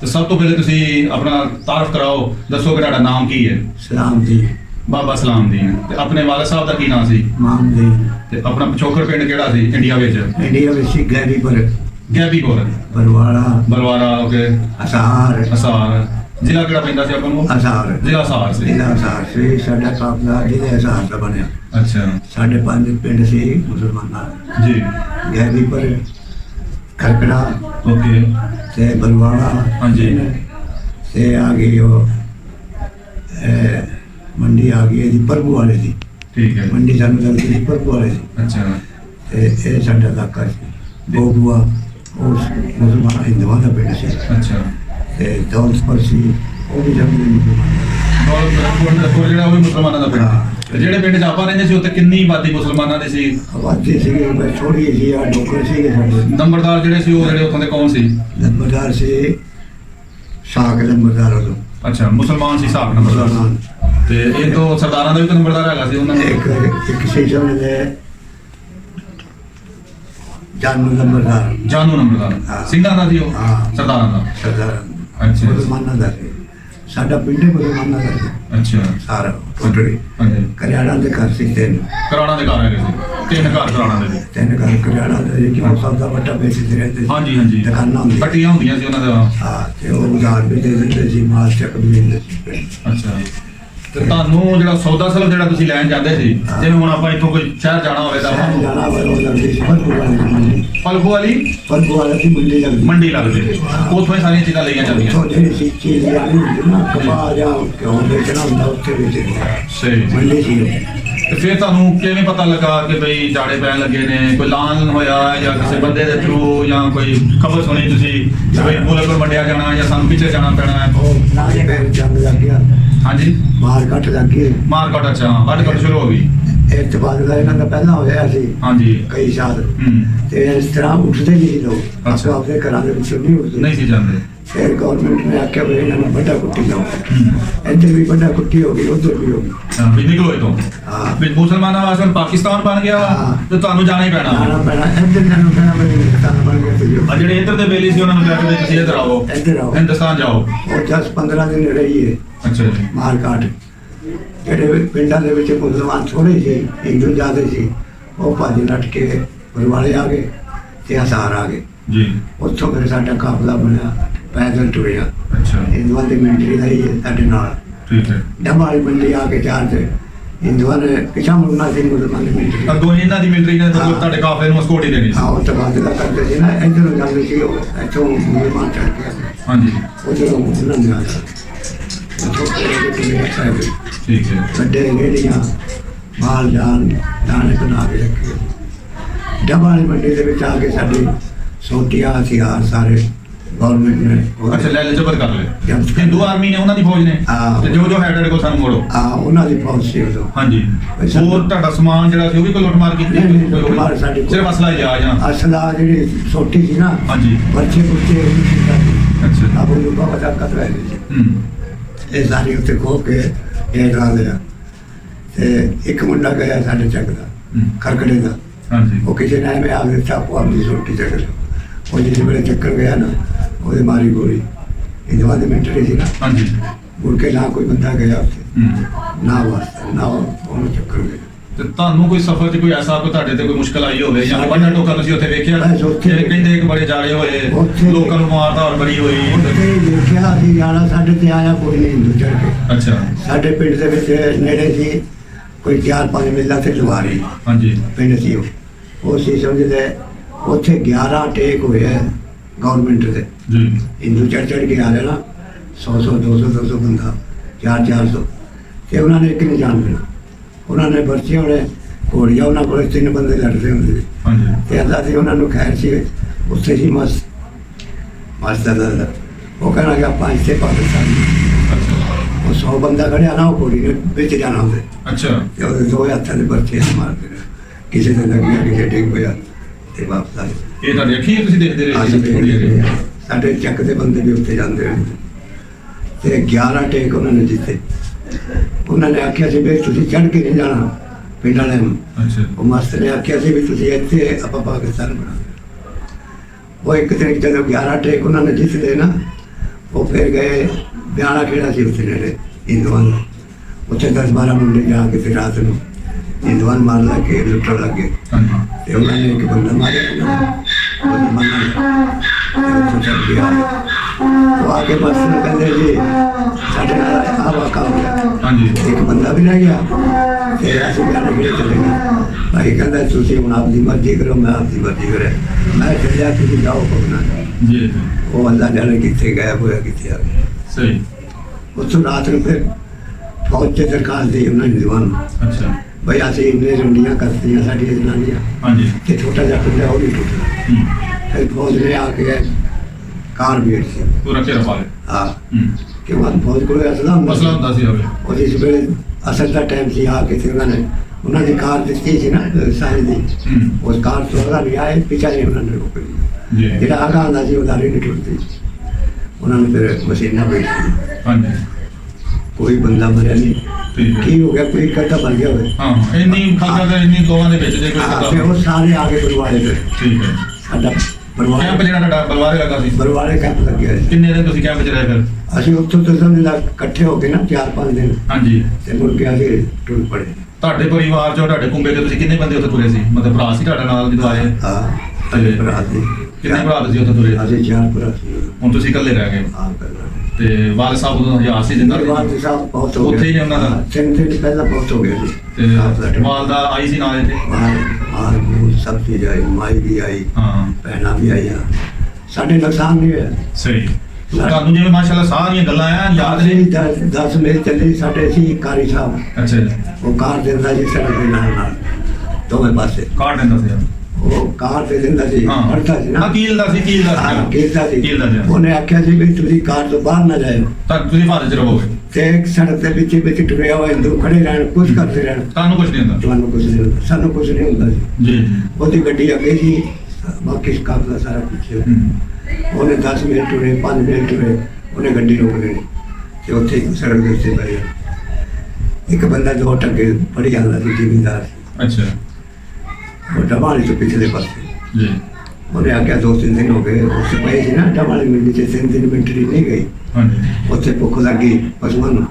ਤੇ ਸਭ ਤੋਂ ਪਹਿਲੇ ਤੁਸੀਂ ਆਪਣਾ ਤਾਰਫ ਕਰਾਓ ਦੱਸੋ ਕਿ ਤੁਹਾਡਾ ਨਾਮ ਕੀ ਹੈ? ਸਲਾਮ ਜੀ ਬਾਬਾ ਸਲਾਮ ਦੀਨ ਤੇ ਆਪਣੇ ਵਾਲਦ ਸਾਹਿਬ ਦਾ ਕੀ ਨਾਮ ਸੀ? ਮਾਮ ਜੀ ਤੇ ਆਪਣਾ ਪਿਛੋਕੜ ਪਿੰਡ ਕਿਹੜਾ ਸੀ ਇੰਡੀਆ ਵਿੱਚ? ਇੰਡੀਆ ਵਿੱਚ ਹੀ ਗੈਰੀ ਪਰ ਗੈਬੀਪੁਰ। ਬਰਵਾੜਾ। ਬਲਵਾਰਾ ਓਕੇ ਅਸਾਰ। ਅਸਾਰ। ਜ਼ਿਲ੍ਹਾ ਕਿਹੜਾ ਪੈਂਦਾ ਸੀ ਆਪਾਂ ਨੂੰ? ਅਸਾਰ। ਜ਼ਿਲ੍ਹਾ ਅਸਾਰ ਸੀ। ਜ਼ਿਲ੍ਹਾ ਅਸਾਰ ਸੀ। ਸਾਡਾ ਕਾਫਲਾ ਜ਼ਿਲ੍ਹੇ ਅਸਾਰ ਦਾ ਬਣਿਆ। ਅੱਛਾ। ਸਾਡੇ ਪੰਜ ਪਿੰਡ ਸੀ ਮੁਸਲਮਾਨਾਂ ਦੇ। ਜੀ। ਗੈਰੀ ਪਰ ਖਰਕੜਾ ਓਕੇ। ਤੇ ਬਰਵਾੜਾ ਹਾਂਜੀ। ਤੇ ਆ ਗਈ ਉਹ ਮੰਡੀ ਆ ਗਈ ਜੀ ਪ੍ਰਭੂ ਵਾਲੇ ਦੀ। ਠੀਕ ਹੈ। ਮੰਡੀ ਸਾਨੂੰ ਲੱਗਦੀ ਸੀ ਪ੍ਰਭੂ ਵਾਲੇ ਦੀ। ਅੱਛਾ। ਤੇ ਇਹ ਸਾਡਾ ਇਲਾਕਾ ਸੀ। ਬੋਬੂਆ ਉਸ ਮੁਸਲਮਾਨ ਹਿੰਦੂਆਂ ਦਾ ਪਿੰਡ ਸੀ। ਅੱਛਾ। ਤੇ ਦੌਲਤਪੁਰ ਸੀ ਉਹ ਵੀ ਜੰਗਲੀ ਮੁਸਲਮਾਨ। ਦੌਲਤਪੁਰ ਜਿਹੜਾ ਉਹ ਮੁਸਲਮਾਨਾਂ ਦਾ ਪਿੰਡ ਹਾਂ। ਤੇ ਜਿਹੜੇ ਪਿੰਡ 'ਚ ਆਪਾਂ ਰਹਿੰਦੇ ਸੀ ਉੱਥੇ ਕਿੰਨੀ ਆਬਾਦੀ ਮੁਸਲਮਾਨਾਂ ਦੀ ਸੀ ਆਬਾਦੀ ਸੀਗੇ ਬਸ ਥੋੜੀ ਸੀ ਆ ਡੋਕਰ ਸੀਗੇ ਸਾਡੇ ਨੰਬਰਦਾਰ ਜਿਹੜੇ ਸੀ ਉਹ ਜਿਹੜੇ ਉੱਥੋਂ ਦੇ ਕੌਣ ਸੀ ਨੰਬਰਦਾਰ ਸੀ ਸਾਕ ਨੰਬਰਦਾਰ ਉਦੋਂ ਅੱਛਾ ਮੁਸਲਮਾਨ ਸੀ ਸਾਹਬ ਨੰਬਰਦਾਰ ਤੇ ਇਹ ਤੋਂ ਸਰਦਾਰਾਂ ਦਾ ਵੀ ਤਾਂ ਨੰਬਰਦਾਰ ਹੈਗਾ ਸੀ ਉਹਨਾਂ ਦਾ ਇੱਕ ਇੱਕ ਸੀ ਸਮਝਦੇ ਜਾਨੂ ਨੰਬਰਦਾਰ ਜਾਨੂ ਨੰਬਰਦਾਰ ਹਾਂ। ਸਿੰਘਾਂ ਦਾ ਸੀ ਉਹ ਹਾਂ। ਸਰਦਾਰਾਂ ਦਾ ਸਰਦਾਰ ਅੱਛਾ। ਮੁਸਲਮਾਨਾਂ ਦਾ ਸੀ ਸਾਡਾ ਪਿੰਡ ਹੀ ਮੁਸਲਮਾਨਾਂ ਦਾ ਅੱਛਾ। ਸਾਰਾ। ਹਾਂਜੀ। ਕਰਿਆਣਾ ਦੇ ਘਰ ਸੀ ਤਿੰਨ। ਕਰਾਣਾ ਦੇ ਘਰ ਹੈਗੇ ਸੀ। ਤਿੰਨ ਘਰ ਕਰਾਣਾ ਦੇ ਸੀ ਤਿੰਨ ਘਰ ਕਰਿਆਣਾ ਦੇ। ਸੀ ਕਿਉਂ ਸਭ ਦਾ ਵੱਡਾ ਵੇਚਦੇ ਰਹਿੰਦੇ ਸੀ। ਹਾਂਜੀ ਹਾਂਜੀ। ਦੁਕਾਨਾਂ ਹੁੰਦੀਆਂ। ਪੱਟੀਆਂ ਹੁੰਦੀਆਂ ਸੀ ਉਹਨਾਂ ਦਾ ਹਾਂ ਤੇ ਉਹ ਉਧਾਰ ਵੀ ਦੇ ਦਿੰਦੇ ਸੀ ਮਾਲ ਚੱਕ ਵੀ ਦਿੰਦੇ ਸੀ। ਅੱਛਾ। ਤੇ ਤੁਹਾਨੂੰ ਜਿਹੜਾ ਸੌਦਾ ਸਲਬ ਜਿਹੜਾ ਤੁਸੀਂ ਲੈਣ ਜਾਂਦੇ ਸੀ। ਜਿਵੇਂ ਹੁਣ ਆਪਾਂ ਇੱਥੋਂ ਕੋਈ ਸ਼ਹਿਰ ਜਾਣਾ ਹੋਵੇ ਤਾਂ ਜਾਣਾ ਵਾ ਉਹ ਲੱਗਦੀ ਸੀ। ਫਰਕੂ ਵਾਲੀ ਪਲਕੋ ਵਾਲੀ? ਫਰਕੂ ਵਾਲੀ ਦੀ ਮੰਡੀ ਲੱਗਦੀ ਮੰਡੀ ਲੱਗਦੀ ਉੱਥੋਂ ਹੀ ਸਾਰੀਆਂ ਚੀਜ਼ਾਂ ਲਈਆਂ ਜਾਂਦੀਆਂ। ਜਿਹੜੀ ਸੀ ਚੀਜ਼ ਲੈਣੀ ਹੁੰਦੀ ਨਾ ਕਪਾਹ ਜਾਂ ਕਿਉਂ ਵੇਚਣਾ ਹੁੰਦਾ ਉੱਥੇ ਵੇਚਦੇ ਸਹੀ ਮੰਡੀ ਸੀ। ਤੇ ਫਿਰ ਤੁਹਾਨੂੰ ਕਿਵੇਂ ਪਤਾ ਲੱਗਾ ਕਿ ਬਈ ਜਾੜੇ ਪੈਣ ਲੱਗੇ ਨੇ ਕੋਈ ਲਾਨ ਹੋਇਆ ਜਾਂ ਕਿਸੇ ਬੰਦੇ ਦੇ ਥਰੂ ਜਾਂ ਕੋਈ ਖਬਰ ਸੁਣੀ ਤੁਸੀਂ ਕਿ ਬਈ ਮੁਲਕ ਨੂੰ ਵੰਡਿਆ ਜਾਣਾ ਜਾਂ ਸਾਨੂੰ ਪਿੱਛੇ ਜਾਣਾ ਪੈਣਾ ਹੈ? ਉਹ ਨਾਲੇ ਜੰਗ ਲੱਗ ਗਿਆ। ਹਾਂਜੀ। ਮਾਰ ਕੱਟ ਲੱਗ ਗਈ। ਮਾਰਕਟ ਅੱਛਾ। ਹੱਡ ਕੱਟ ਸ਼ੁਰੂ ਹੋ ਗਈ। ਇਹ ਤਬਾਦ ਦਾ ਇਹਨਾਂ ਦਾ ਪਹਿਲਾਂ ਹੋਇਆ ਸੀ। ਹਾਂਜੀ। ਕਈ ਸਾਲ। ਹੂੰ। ਤੇ ਇਸ ਤਰ੍ਹਾਂ ਉੱਠਦੇ ਨਹੀਂ ਲੋਕ। ਅੱਛਾ। ਆਪੋ ਆਪਣੇ ਘਰਾਂ ਦੇ ਵਿੱਚੋਂ ਨਹੀਂ ਉੱਠਦੇ। ਨਹੀਂ ਸੀ ਜਾਂਦੇ। ਫਿਰ ਗਵਰਨਮੈਂਟ ਨੇ ਆਖਿਆ ਵੀ ਇਹਨਾਂ ਨੂੰ ਵੱਡਾ ਕੁੱਟੀ ਲਾਓ। ਇੱਧਰ ਵੀ ਵੱਡਾ ਕੁੱਟੀ ਹੋ ਗਈ ਉੱਧਰ ਵੀ ਹੋ ਗਈ। ਹਾਂ, ਵੀ ਨਿਕਲੋ ਇਤੋਂ ਹਾਂ। ਵੀ ਮੁਸਲਮਾਨਾਂ ਵਾਸਤੇ ਪਾਕਿਸਤਾਨ ਬਣ ਗਿਆ। ਤੇ ਤੁਹਾਨੂੰ ਜਾਣਾ ਹੀ ਪੈਣਾ। ਆਣਾ ਪੈਣਾ। ਇੱਧਰ ਜਾਣਾ ਪੈਣਾ ਮੇਰੇ ਹਿੰਦੁਸਤਾਨ ਬਣ ਗਿਆ ਤੇ ਜਿਹੜੇ ਇੱਧਰ ਦੇ ਬੇਲੀ ਸੀ ਉਹਨਾਂ ਨੂੰ ਕਹਿ ਕੇ ਵੀ ਤੁਸੀਂ ਇੱਧਰ ਆਓ। ਇੱਧਰ ਆਓ। ਹਿੰਦੁਸਤਾਨ ਜਾਓ। ਉਹ 10 15 ਦਿਨ ਰਹੀਏ ਅੱਛਾ ਜੀ। ਮਾਰ ਕਾਟ ਜਿਹੜੇ ਪਿੰਡਾਂ ਦੇ ਵਿੱਚ ਮੁਸਲਮਾਨ ਥੋੜੇ ਸੀ ਹਿੰਦੂ ਜ਼ਿਆਦੇ ਸੀ ਉਹ ਭੱਜ ਨੱਠ ਕੇ ਪਰਿਵਾਰੇ ਆ ਗਏ ਤੇ ਹਜ਼ਾਰ ਆ ਗਏ। ਜੀ। ਉੱਥੋਂ ਫਿਰ ਸਾਡਾ ਕਾਫਲਾ ਬਣਿਆ ਪੈਦਲ ਟੁਰਿਆ ਅੱਛਾ। ਹਿੰਦੂਆਂ ਦੀ ਮਿਲਟਰੀ ਦਾ ਹੀ ਹੈ ਸਾਡੇ ਨਾਲ। ਠੀਕ ਹੈ। ਵਾਲੀ ਮੰਡੀ ਆ ਕੇ ਚਾਰ ਤੇ ਹਿੰਦੂਆਂ ਨੇ ਪਿਛਾ ਮੁੜਨਾ ਸੀ ਮੁਸਲਮਾਨ ਦੀ ਮਿਲਟਰੀ। ਅੱਗੋਂ ਇਹਨਾਂ ਦੀ ਮਿਲਟਰੀ ਨੇ ਮਤਲਬ ਹਾਂ। ਤੁਹਾਡੇ ਕਾਫਲੇ ਨੂੰ ਸਕੋਟੀ ਦੇਣੀ ਸੀ। ਆਹ ਉਹ ਤਬਾਦਲਾ ਕਰਦੇ ਸੀ ਨਾ ਇੱਧਰੋਂ ਜਾਂਦੇ ਸੀ ਉਹ ਇੱਥੋਂ ਮੁਸਲਮਾਨ ਚੜ ਕੇ ਹਾਂਜੀ। ਉਧਰੋਂ ਮੁਸਲਮਾਨ ਜਾਂਦੇ ਉੱਥੋਂ ਕਿਵੇਂ ਸਾਹਿਬ ਠੀਕ ਹੈ। ਵੱਡੇ ਰੇੜੀਆਂ ਮਾਲ ਜਾਨ ਦਾਣੇ ਬਣਾ ਕੇ ਰੱਖੇ। ਡੱਬਾ ਵਾਲੀ ਮੰਡੀ ਦੇ ਵਿੱਚ ਆ ਕੇ ਸਾਡੀ ਸੋਟੀਆਂ ਹਥਿਆਰ ਸਾਰੇ ਗਵਰਨਮੈਂਟ ਨੇ ਉਹ- ਅੱਛਾ ਲੈ ਲੈ ਜ਼ਬਰ ਕਰ ਲੈ। ਹਿੰਦੂ ਆਰਮੀ ਨੇ ਉਹਨਾਂ ਦੀ ਫੌਜ ਨੇ? ਹਾਂ। ਤੇ ਜੋ ਜੋ ਹੈ ਤੁਹਾਡੇ ਕੋਲ ਸਾਨੂੰ ਮੋੜੋ। ਆ ਉਹਨਾਂ ਦੀ ਫੌਜ ਸੀ ਉਦੋਂ। ਹਾਂਜੀ। ਅੱਛਾ। ਹੋਰ ਤੁਹਾਡਾ ਸਮਾਨ ਜਿਹੜਾ ਸੀ ਉਹ ਵੀ ਕੋਈ ਲੁੱਟਮਾਰ ਕੀਤੀ? ਨਹੀਂ, ਨਹੀਂ? ਲੁੱਟਮਾਰ ਸਾਡੇ ਕੋਲ- ਸਿਰਫ ਅਸਲਾ ਹੀ ਆ ਜਾਂ? ਅਸਲਾ ਜਿਹੜੀ ਸੋਟੀ ਸੀ ਨਾ ਹਾਂਜੀ। ਬੱਚੇ ਬੁੱਚੇ ਅੱਛਾ। ਆਪ ਨੂੰ ਬਾਬਾ ਦਾ ਕਤਰਾ ਸੀ। ਹੂੰ। ਇਹ ਸਾਰੀ ਉੱਤੇ ਖੋ ਕੇ ਇਹ ਲਾ ਲਿਆ ਤੇ ਇੱਕ ਮੁੰਡਾ ਗਿਆ ਸਾਡੇ ਚੱਕ ਦਾ। ਖਰਕੜੇ ਦਾ। ਹਾਂਜੀ। ਉਹ ਕਿਸੇ ਨੇ ਐਵੇਂ ਆ ਦਿੱਤਾ ਆਪੋ ਆਪਣੀ ਸੋਟੀ ਚੱਕ ਲਿਆ ਉਹ ਜਿਸ ਵੇਲੇ ਚੱਕਰ ਗਿਆ ਨਾ ਉਹਦੇ ਮਾਰੀ ਗੋਲੀ। ਇਹਦੇ ਬਾਅਦ ਮਿੰਟਰੀ ਸੀ ਨਾ ਹਾਂਜੀ। ਮੁੜ ਕੇ ਨਾ ਕੋਈ ਬੰਦਾ ਗਿਆ ਉੱਥੇ। ਨਾ ਵਾਸਤਾ ਨਾ ਉਹ- ਉਹਨੂੰ ਚੱਕਰ ਗਿਆ। ਤੇ ਤੁਹਾਨੂੰ ਕੋਈ ਸਫ਼ਰ 'ਚ ਕੋਈ ਐਸਾ ਕੋਈ ਤੁਹਾਡੇ ਤੇ ਕੋਈ ਮੁਸ਼ਕਲ ਆਈ ਹੋਵੇ ਜਾਂ ਬੰਨਾ ਟੋਕਾ ਤੁਸੀਂ ਉੱਥੇ ਵੇਖਿਆ? ਬਸ ਉੱਥੇ- ਇਹ ਕਹਿੰਦੇ ਇੱਕ ਬੜੇ ਜਾਲੇ ਹੋਏ ਉੱਥੇ- ਲੋਕਾਂ ਨੂੰ ਮਾਰਦਾ ਔਰ ਬੜੀ ਹੋਈ। ਉੱਥੇ ਦੇਖਿਆ ਅਸੀਂ ਜਾਣਾ ਸਾਡੇ ਤੇ ਆਇਆ ਕੋਈ ਨਹੀਂ ਹਿੰਦੂ ਚੜ ਕੇ। ਅੱਛਾ। ਸਾਡੇ ਪਿੰਡ ਦੇ ਵਿੱਚ ਨੇੜੇ ਸੀ ਕੋਈ ਚਾਰ ਪੰਜ ਮਿੱਲਾਂ ਤੇ ਲਵਾਰੀ ਹਾਂਜੀ। ਪਿੰਡ ਸੀ ਉਹ। ਉਹ ਸੀ ਸਮਝਦੇ ਉੱਥੇ 11 ਟੇਕ ਹੋਏ ਆ ਗਵਰਨਮੈਂਟ ਦੇ। ਜੀ। ਹਿੰਦੂ ਚੜ ਚੜ ਕੇ ਆ ਰਹੇ ਨਾ 100 100 200 200 ਬੰਦਾ 4 400 ਤੇ ਉਹਨਾਂ ਨੇ ਇੱਕ ਨਹੀਂ ਜਾਣ ਦੇਣਾ। ਉਹਨਾਂ ਨੇ ਵਰਤੀ ਉਹਨੇ ਘੋੜੀਆਂ ਉਹਨਾਂ ਕੋਲ ਤਿੰਨ ਬੰਦੇ ਲੜਦੇ ਹੁੰਦੇ ਸੀ। ਹਾਂਜੀ। ਤੇ ਅੱਲਾ ਸੀ ਉਹਨਾਂ ਨੂੰ ਖੈਰ ਸੀ ਉੱਥੇ ਸੀ ਮਸ ਮਸ ਦਾ ਉਹ ਕਹਿਣਾ ਕਿ ਆਪਾਂ ਇੱਥੇ ਪਾਕਿਸਤਾਨ ਉਹ 100 ਬੰਦਾ ਖੜਿਆ ਨਾ ਉਹ ਘੋੜੀ ਨੇ ਵਿੱਚ ਜਾਣਾ ਹੁੰਦੇ ਅੱਛਾ। ਤੇ ਉਹਦੇ ਦੋ ਹੱਥਾਂ ਦੇ ਵਰਤੇ ਮਾਰਦੇ ਨੇ ਕਿਸੇ ਦੇ ਕਿਸੇ ਡਿੱਗ ਪਿਆ ਤੇ ਵਾਪਸ ਆ ਇਹ ਤੁਹਾਡੀ ਅੱਖੀਂ ਤੁਸੀਂ ਦੇਖਦੇ ਰਹੇ ਸੀ? ਹਾਂ। ਸਾਡੇ ਚੱਕ ਦੇ ਬੰਦੇ ਵੀ ਉੱਥੇ ਜਾਂਦੇ ਨੇ ਤੇ 11 ਟੇਕ ਉਹਨਾਂ ਨੇ ਜਿੱਤੇ। ਉਹਨਾਂ ਨੇ ਆਖਿਆ ਸੀ ਵੀ ਤੁਸੀਂ ਚੜ ਕੇ ਨਹੀਂ ਜਾਣਾ ਪਿੰਡ ਨੂੰ। ਅੱਛਾ। ਉਹ ਮਾਸਟਰ ਨੇ ਆਖਿਆ ਸੀ ਵੀ ਤੁਸੀਂ ਇੱਥੇ ਆਪਾਂ ਪਾਕਿਸਤਾਨ ਬਣਾ ਉਹ ਇੱਕ ਦਿਨ ਜਦੋਂ 11 ਟੇਕ ਉਹਨਾਂ ਨੇ ਜਿੱਤ ਲਏ ਨਾ ਉਹ ਫਿਰ ਗਏ ਬਿਆਣਾ ਕਿਹੜਾ ਸੀ ਉੱਥੇ ਨੇੜੇ ਹਿੰਦੂਆਂ ਦਾ ਉੱਥੇ 10 12 ਮੁੰਡੇ ਜਾ ਕੇ ਫਿਰ ਰਾਤ ਨੂੰ ਹਿੰਦੂਆਂ ਮਾਰ ਲੱਗੇ ਲੁੱਟਣ ਲੱਗੇ। ਤੇ ਉਹਨਾਂ ਨੇ ਇੱਕ ਬੰਦਾ ਮਾਰਿਆ ਉਹਦੀ ਮੰਨ ਉਹ ਚੱਲ ਗਿਆ। ਉਹ ਆ ਕੇ ਬਸ ਨੂੰ ਕਹਿੰਦੇ ਜੀ ਸਾਡੇ ਨਾਲ ਆਹ ਵਾਕਾ ਹੋ ਗਿਆ। ਹਾਂਜੀ। ਇੱਕ ਬੰਦਾ ਵੀ ਰਹਿ ਗਿਆ ਤੇ ਅਸੀਂ ਬਿਆਨ ਕਿਹੜੇ ਚਲੇ ਗਏ। ਭਾਈ ਕਹਿੰਦਾ ਤੁਸੀਂ ਹੁਣ ਆਪਦੀ ਮਰਜ਼ੀ ਕਰੋ ਮੈਂ ਆਪਦੀ ਮਰਜ਼ੀ ਕਰੇ ਮੈਂ ਚੱਲਿਆ ਤੁਸੀਂ ਜਾਓ ਭਗਣਾ ਜੀ ਉਹ ਅੱਲਾ ਜਾਣੇ ਕਿੱਥੇ ਗਿਆ ਹੋਇਆ ਕਿੱਥੇ ਆ ਗਿਆ। ਸਹੀ। ਉੱਥੋਂ ਰਾਤ ਨੂੰ ਫਿਰ ਫੌਜ ਤੇ ਦਰਖਾਸਤ ਦੀ ਉਹਨਾਂ ਨੇ ਜਵਾਨ ਅੱਛਾ। ਬਈ ਅਸੀਂ ਇੰਨੇ ਰੰਡੀਆਂ ਕਰਤੀਆਂ ਸਾਡੀਆਂ ਜਨਾਨੀਆਂ। ਹਾਂਜੀ। ਤੇ ਛੋਟਾ ਜਿਹਾ ਪਿੰਡਾ ਉਹ ਟੁੱਟਦਾ ਹੂੰ। ਫਿਰ ਫੌਜ ਨੇ ਆ ਕੇ ਕਾਰ ਵੇਟ ਸੀ ਪੂਰਾ ਘੇਰਾ ਪਾ ਲਿਆ ਹਾਂ ਹੂੰ ਕਿ ਉਹ ਫੌਜ ਕੋਲ ਅਸਲਾ ਹੁੰਦਾ ਮਸਲਾ ਹੁੰਦਾ ਸੀ ਹੋਵੇ ਉਹ ਜਿਸ ਵੇਲੇ ਅਸਲ ਦਾ ਟਾਈਮ ਸੀ ਆ ਕੇ ਤੇ ਉਹਨਾਂ ਨੇ ਉਹਨਾਂ ਦੀ ਕਾਰ ਦਿੱਤੀ ਸੀ ਨਾ ਸਾਈਂ ਦੀ ਹੂੰ ਉਸ ਕਾਰ ਤੋਂ ਅਗਲਾ ਨਹੀਂ ਆਏ ਪਿੱਛੇ ਨਹੀਂ ਉਹਨਾਂ ਨੇ ਰੋਕ ਲਈ ਜੀ ਜਿਹੜਾ ਆਗਾ ਆਉਂਦਾ ਸੀ ਉਹ ਦਾਰੀ ਨਹੀਂ ਟੁੱਟਦੀ ਉਹਨਾਂ ਨੇ ਫਿਰ ਮਸ਼ੀਨਾਂ ਵੇਚੀ ਹਾਂਜੀ ਕੋਈ ਬੰਦਾ ਮਰਿਆ ਨਹੀਂ ਠੀਕ ਹੈ ਕੀ ਹੋ ਗਿਆ ਕੋਈ ਕੱਟਾ ਬਣ ਗਿਆ ਹੋਵੇ ਹਾਂ ਇੰਨੀ ਖਲਕਾ ਤੇ ਇੰਨੀ ਲੋਕਾਂ ਦੇ ਵਿੱਚ ਜੇ ਕੋਈ ਹਾਂ, ਬੰਦਾ ਫਿਰ ਉਹ ਸਾਰੇ ਆ ਕੇ ਬਰਵਾਲੇ ਤੇ ਠੀਕ ਹੈ ਸਾਡਾ ਬਰਵਾਲੇ ਕੈਂਪ ਜਿਹੜਾ ਤੁਹਾਡਾ ਬਲਵਾਰੇ ਲੱਗਾ ਸੀ। ਬਰਵਾਲੇ ਕੈਂਪ ਲੱਗਿਆ ਸੀ। ਕਿੰਨੇ ਦਿਨ ਤੁਸੀਂ ਕੈਂਪ 'ਚ ਰਹੇ ਫਿਰ? ਅਸੀਂ ਉੱਥੋਂ ਤੋਂ ਸਮਝ ਲਾ ਇਕੱਠੇ ਹੋ ਕੇ ਨਾ ਚਾਰ ਪੰਜ ਦਿਨ। ਹਾਂਜੀ। ਤੇ ਮੁੜ ਕੇ ਅਸੀਂ ਟੁਰ ਪੜੇ ਤੁਹਾਡੇ ਪਰਿਵਾਰ 'ਚੋਂ ਤੁਹਾਡੇ ਕੁੰਬੇ 'ਚ ਤੁਸੀਂ ਕਿੰਨੇ ਬੰਦੇ ਉੱਥੇ ਤੁਰੇ ਸੀ? ਮਤਲਬ ਭਰਾ ਸੀ ਤੁਹਾਡੇ ਨਾਲ ਜਦੋਂ ਆਏ? ਹਾਂ ਸਾਡੇ ਭਰਾ ਸੀ। ਕਿੰਨੇ ਭਰਾ ਤੁਸੀਂ ਉੱਥੇ ਤੁਰੇ? ਅਸੀਂ ਚਾਰ ਭਰਾ ਸੀ। ਹੁਣ ਤੁਸੀਂ ਇਕੱਲੇ ਰਹਿ ਗਏ? ਹਾਂ ਪਹਿਲਾਂ ਤੇ ਵਾਲ ਸਾਹਿਬ ਉਦੋਂ ਹਜ਼ਾਰ ਸੀ ਜਿੰਦਾ ਦਰਬਾਰ ਸਾਹਿਬ ਬਹੁਤ ਹੋ ਗਿਆ ਉੱਥੇ ਹੀ ਨੇ ਉਹਨਾਂ ਦਾ? ਦਿਨ ਪਹਿਲਾਂ ਬਹੁਤ ਹੋ ਗਿਆ ਤੇ ਸਾਹਿਬ ਦਾ ਆਈ ਸੀ ਨਾਲ ਇੱਥੇ? ਮਾਰ ਮਾਰ ਮੂਲ ਸਭ ਚੀਜ਼ ਆਈ ਮਾਈ ਵੀ ਆਈ ਹਾਂ। ਭੈਣਾਂ ਵੀ ਆਈਆਂ। ਸਾਡੇ ਨੁਕਸਾਨ ਨਹੀਂ ਹੋਇਆ। ਸਹੀ। ਤੁਹਾਨੂੰ ਜਿਵੇਂ ਮਾਸ਼ਾਅੱਲਾ ਸਾਰੀਆਂ ਗੱਲਾਂ ਆ ਯਾਦ ਨੇ? ਅਸੀਂ 10 ਮੇਲ ਚੱਲੇ ਸਾਡੇ ਸੀ ਕਾਰੀ ਸਾਹਿਬ। ਅੱਛਾ ਜੀ। ਉਹ ਕਾਰ ਦਿੰਦਾ ਸੀ ਸੜਕ ਦੇ ਨਾਲ ਨਾਲ ਦੋਵੇਂ ਪਾਸੇ। ਕਾਰਡ ਦਿੰਦਾ ਸੀ। ਉਹ ਕਾਰ ਤੇ ਦਿੰਦਾ ਸੀ ਹਾਂ। ਪੜਦਾ ਸੀ ਨਾ। ਹਾਂ ਕੀਲ ਦਾ ਸੀ ਕੀਲ ਦਾ ਹਾਂ ਸੀ ਕੀਤਾ ਸੀ। ਕੀਲ ਦਾ ਸੀ ਉਹਨੇ ਆਖਿਆ ਸੀ ਵੀ ਤੁਸੀਂ ਕਾਰ ਤੋਂ ਬਾਹਰ ਨਾ ਜਾਇਓ। ਤਾਂ ਤੁਸੀਂ ਫਾਦੇ 'ਚ ਰਹੋਗੇ। ਤੇ ਇੱਕ ਸੜਕ ਦੇ ਵਿੱਚ ਵਿੱਚ ਟੁਰਿਆ ਹੋਇਆ ਹਿੰਦੂ ਖੜੇ ਰਹਿਣ ਕੁਝ ਕਰਦੇ ਰਹਿਣ। ਤੁਹਾਨੂੰ ਕੁਝ ਨਹੀਂ ਹੁੰਦਾ। ਤੁਹਾਨੂੰ ਕੁਝ ਨਹੀਂ ਹੁੰਦਾ ਸਾਨੂੰ ਕੁਝ ਨਹੀਂ ਹੁੰਦਾ ਸੀ। ਜੀ। ਜੀ ਉਹਦੀ ਗੱਡੀ ਅੱਗੇ ਸੀ ਬਾਕੀ ਸਕਾਪ ਦਾ ਸਾਰਾ ਪਿੱਛੇ ਹੂੰ। ਉਹਨੇ 10 ਮਿੰਟ ਟੁਰੇ 5 ਮਿੰਟ ਟੁਰੇ ਉਹਨੇ ਗੱਡੀ ਰੋਕ ਲਈ ਤੇ ਉੱਥੇ ਇੱਕ ਸੜਕ ਦੇ ਉੱਤੇ ਗਿਆ। ਇੱਕ ਬੰਦਾ ਜੋ ਟੱਗੇ ਪੜੀ ਜਾਂਦਾ ਸੀ ਜ਼ਿਮੀਂਦਾਰ ਸੀ। ਅੱਛਾ। ਤੋਂ ਪਿਛਲੇ ਪਾਸੇ। ਜੀ। ਉਹਨੇ ਆਖਿਆ ਦੋ ਤਿੰਨ ਦਿਨ ਹੋ ਗਏ ਉਸ ਪਏ ਸੀ ਨਾ ਡਬਾਲੀ ਮਿੰਡੀ ਚ ਤਿੰਨ ਦਿਨ ਮਿੰਟਰੀ ਨਹੀਂ ਗਈ। ਹਾਂਜੀ। ਉੱਥੇ ਭੁੱਖ ਲੱਗੀ ਪਸ਼ੂਆਂ ਨੂੰ।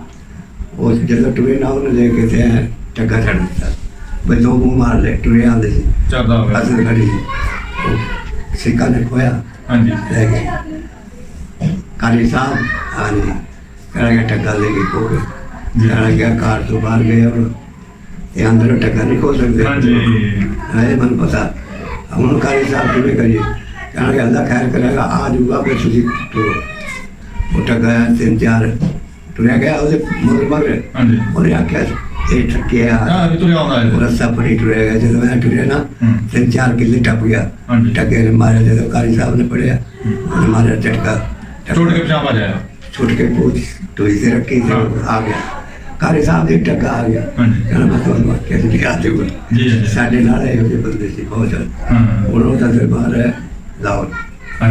ਉਹ ਜਦੋਂ ਟੁਰੇ ਨਾ ਉਹਨੇ ਲੈ ਕੇ ਤੇ ਟੱਗਾ ਛੱਡ ਦਿੱਤਾ। ਬਈ ਦੋ ਮੂੰਹ ਮਾਰ ਲੈ ਟੁਰੇ ਆਂਦੇ ਸੀ। ਚੜਦਾ ਹੋਵੇ ਅਸਲ ਖੜੀ ਸੀ। ਉਹ ਸਿੱਕਾ ਨੇ ਖੋਇਆ ਹਾਂਜੀ। ਲੈ ਗਏ। ਕਾਲੀ ਸਾਹਿਬ ਹਾਂਜੀ। ਕਹਿ ਗਿਆ ਟੱਗਾ ਲੈ ਕੇ ਕੋ ਗਏ। ਕਹਿ ਗਿਆ ਕਾਰ ਤੋਂ ਬਾਹਰ ਗਏ ਔਰ ਇਹ ਅੰਦਰ ਟੱਗਾ ਨਹੀਂ ਖੋ ਸਕਦੇ। ਹਾਂਜੀ। ਹੈ ਮਨ ਪਤਾ। ਹੁਣ ਕਾਲੀ ਸਾਹਿਬ ਕਿਵੇਂ ਕਰੀਏ? ਕਹਿਣ ਗਿਆ ਅੱਲਾ ਖੈਰ ਕਰੇਗਾ ਆ ਜੂਗਾ ਫਿਰ ਤੁਸੀਂ ਟੁਰੋ ਉਹ ਟੱਗਾ ਤਿੰਨ ਚਾਰ ਟੁਰਿਆ ਗਿਆ ਉਹਦੇ ਮਗਰ ਮਗਰ। ਉਹਨੇ ਆਖਿਆ ਇਹ ਠੱਕਿਆ ਹਾਂ ਤੁਰਿਆ ਆਉਂਦਾ ਰਸਤਾ ਪਰੀ ਟੁਰਿਆ ਗਿਆ ਜਦੋਂ ਮੈਂ ਟੁਰਿਆ ਨਾ। ਤਿੰਨ ਚਾਰ ਕਿੱਲੇ ਟੱਪ ਗਿਆ। ਟੱਕੇ ਨੇ ਮਾਰਿਆ ਜਦੋਂ ਕਾਲੀ ਸਾਹਿਬ ਨੇ ਪੜਿਆ ਉਹਨੇ ਮਾਰਿਆ ਝਟਕਾ। ਛੋੜ ਕੇ ਪਛਾਣ ਜਾਇਆ ਛੁੱਟ ਕੇ ਪੂਛ ਟੋਈ ਤੇ ਰੱਖੀ ਆ ਗਿਆ। ਕਾਲੀ ਸਾਹਿਬ ਦੇ ਟੱਕਾ ਆ ਗਿਆ। ਕਹਿੰਦਾ ਮੈਂ ਤੁਹਾਨੂੰ ਆਖਿਆ ਸੀ ਜੀ, ਜੀ। ਸਾਡੇ ਨਾਲ ਇਹੋ ਜਿਹੇ ਬੰਦੇ ਸੀ ਬਹੁਤ ਜ਼ਿਆਦਾ। ਹਾਂ। ਹੁਣ ਉਹਦਾ ਦਰਬਾਰ ਹੈ ਲਾਹੌਰ।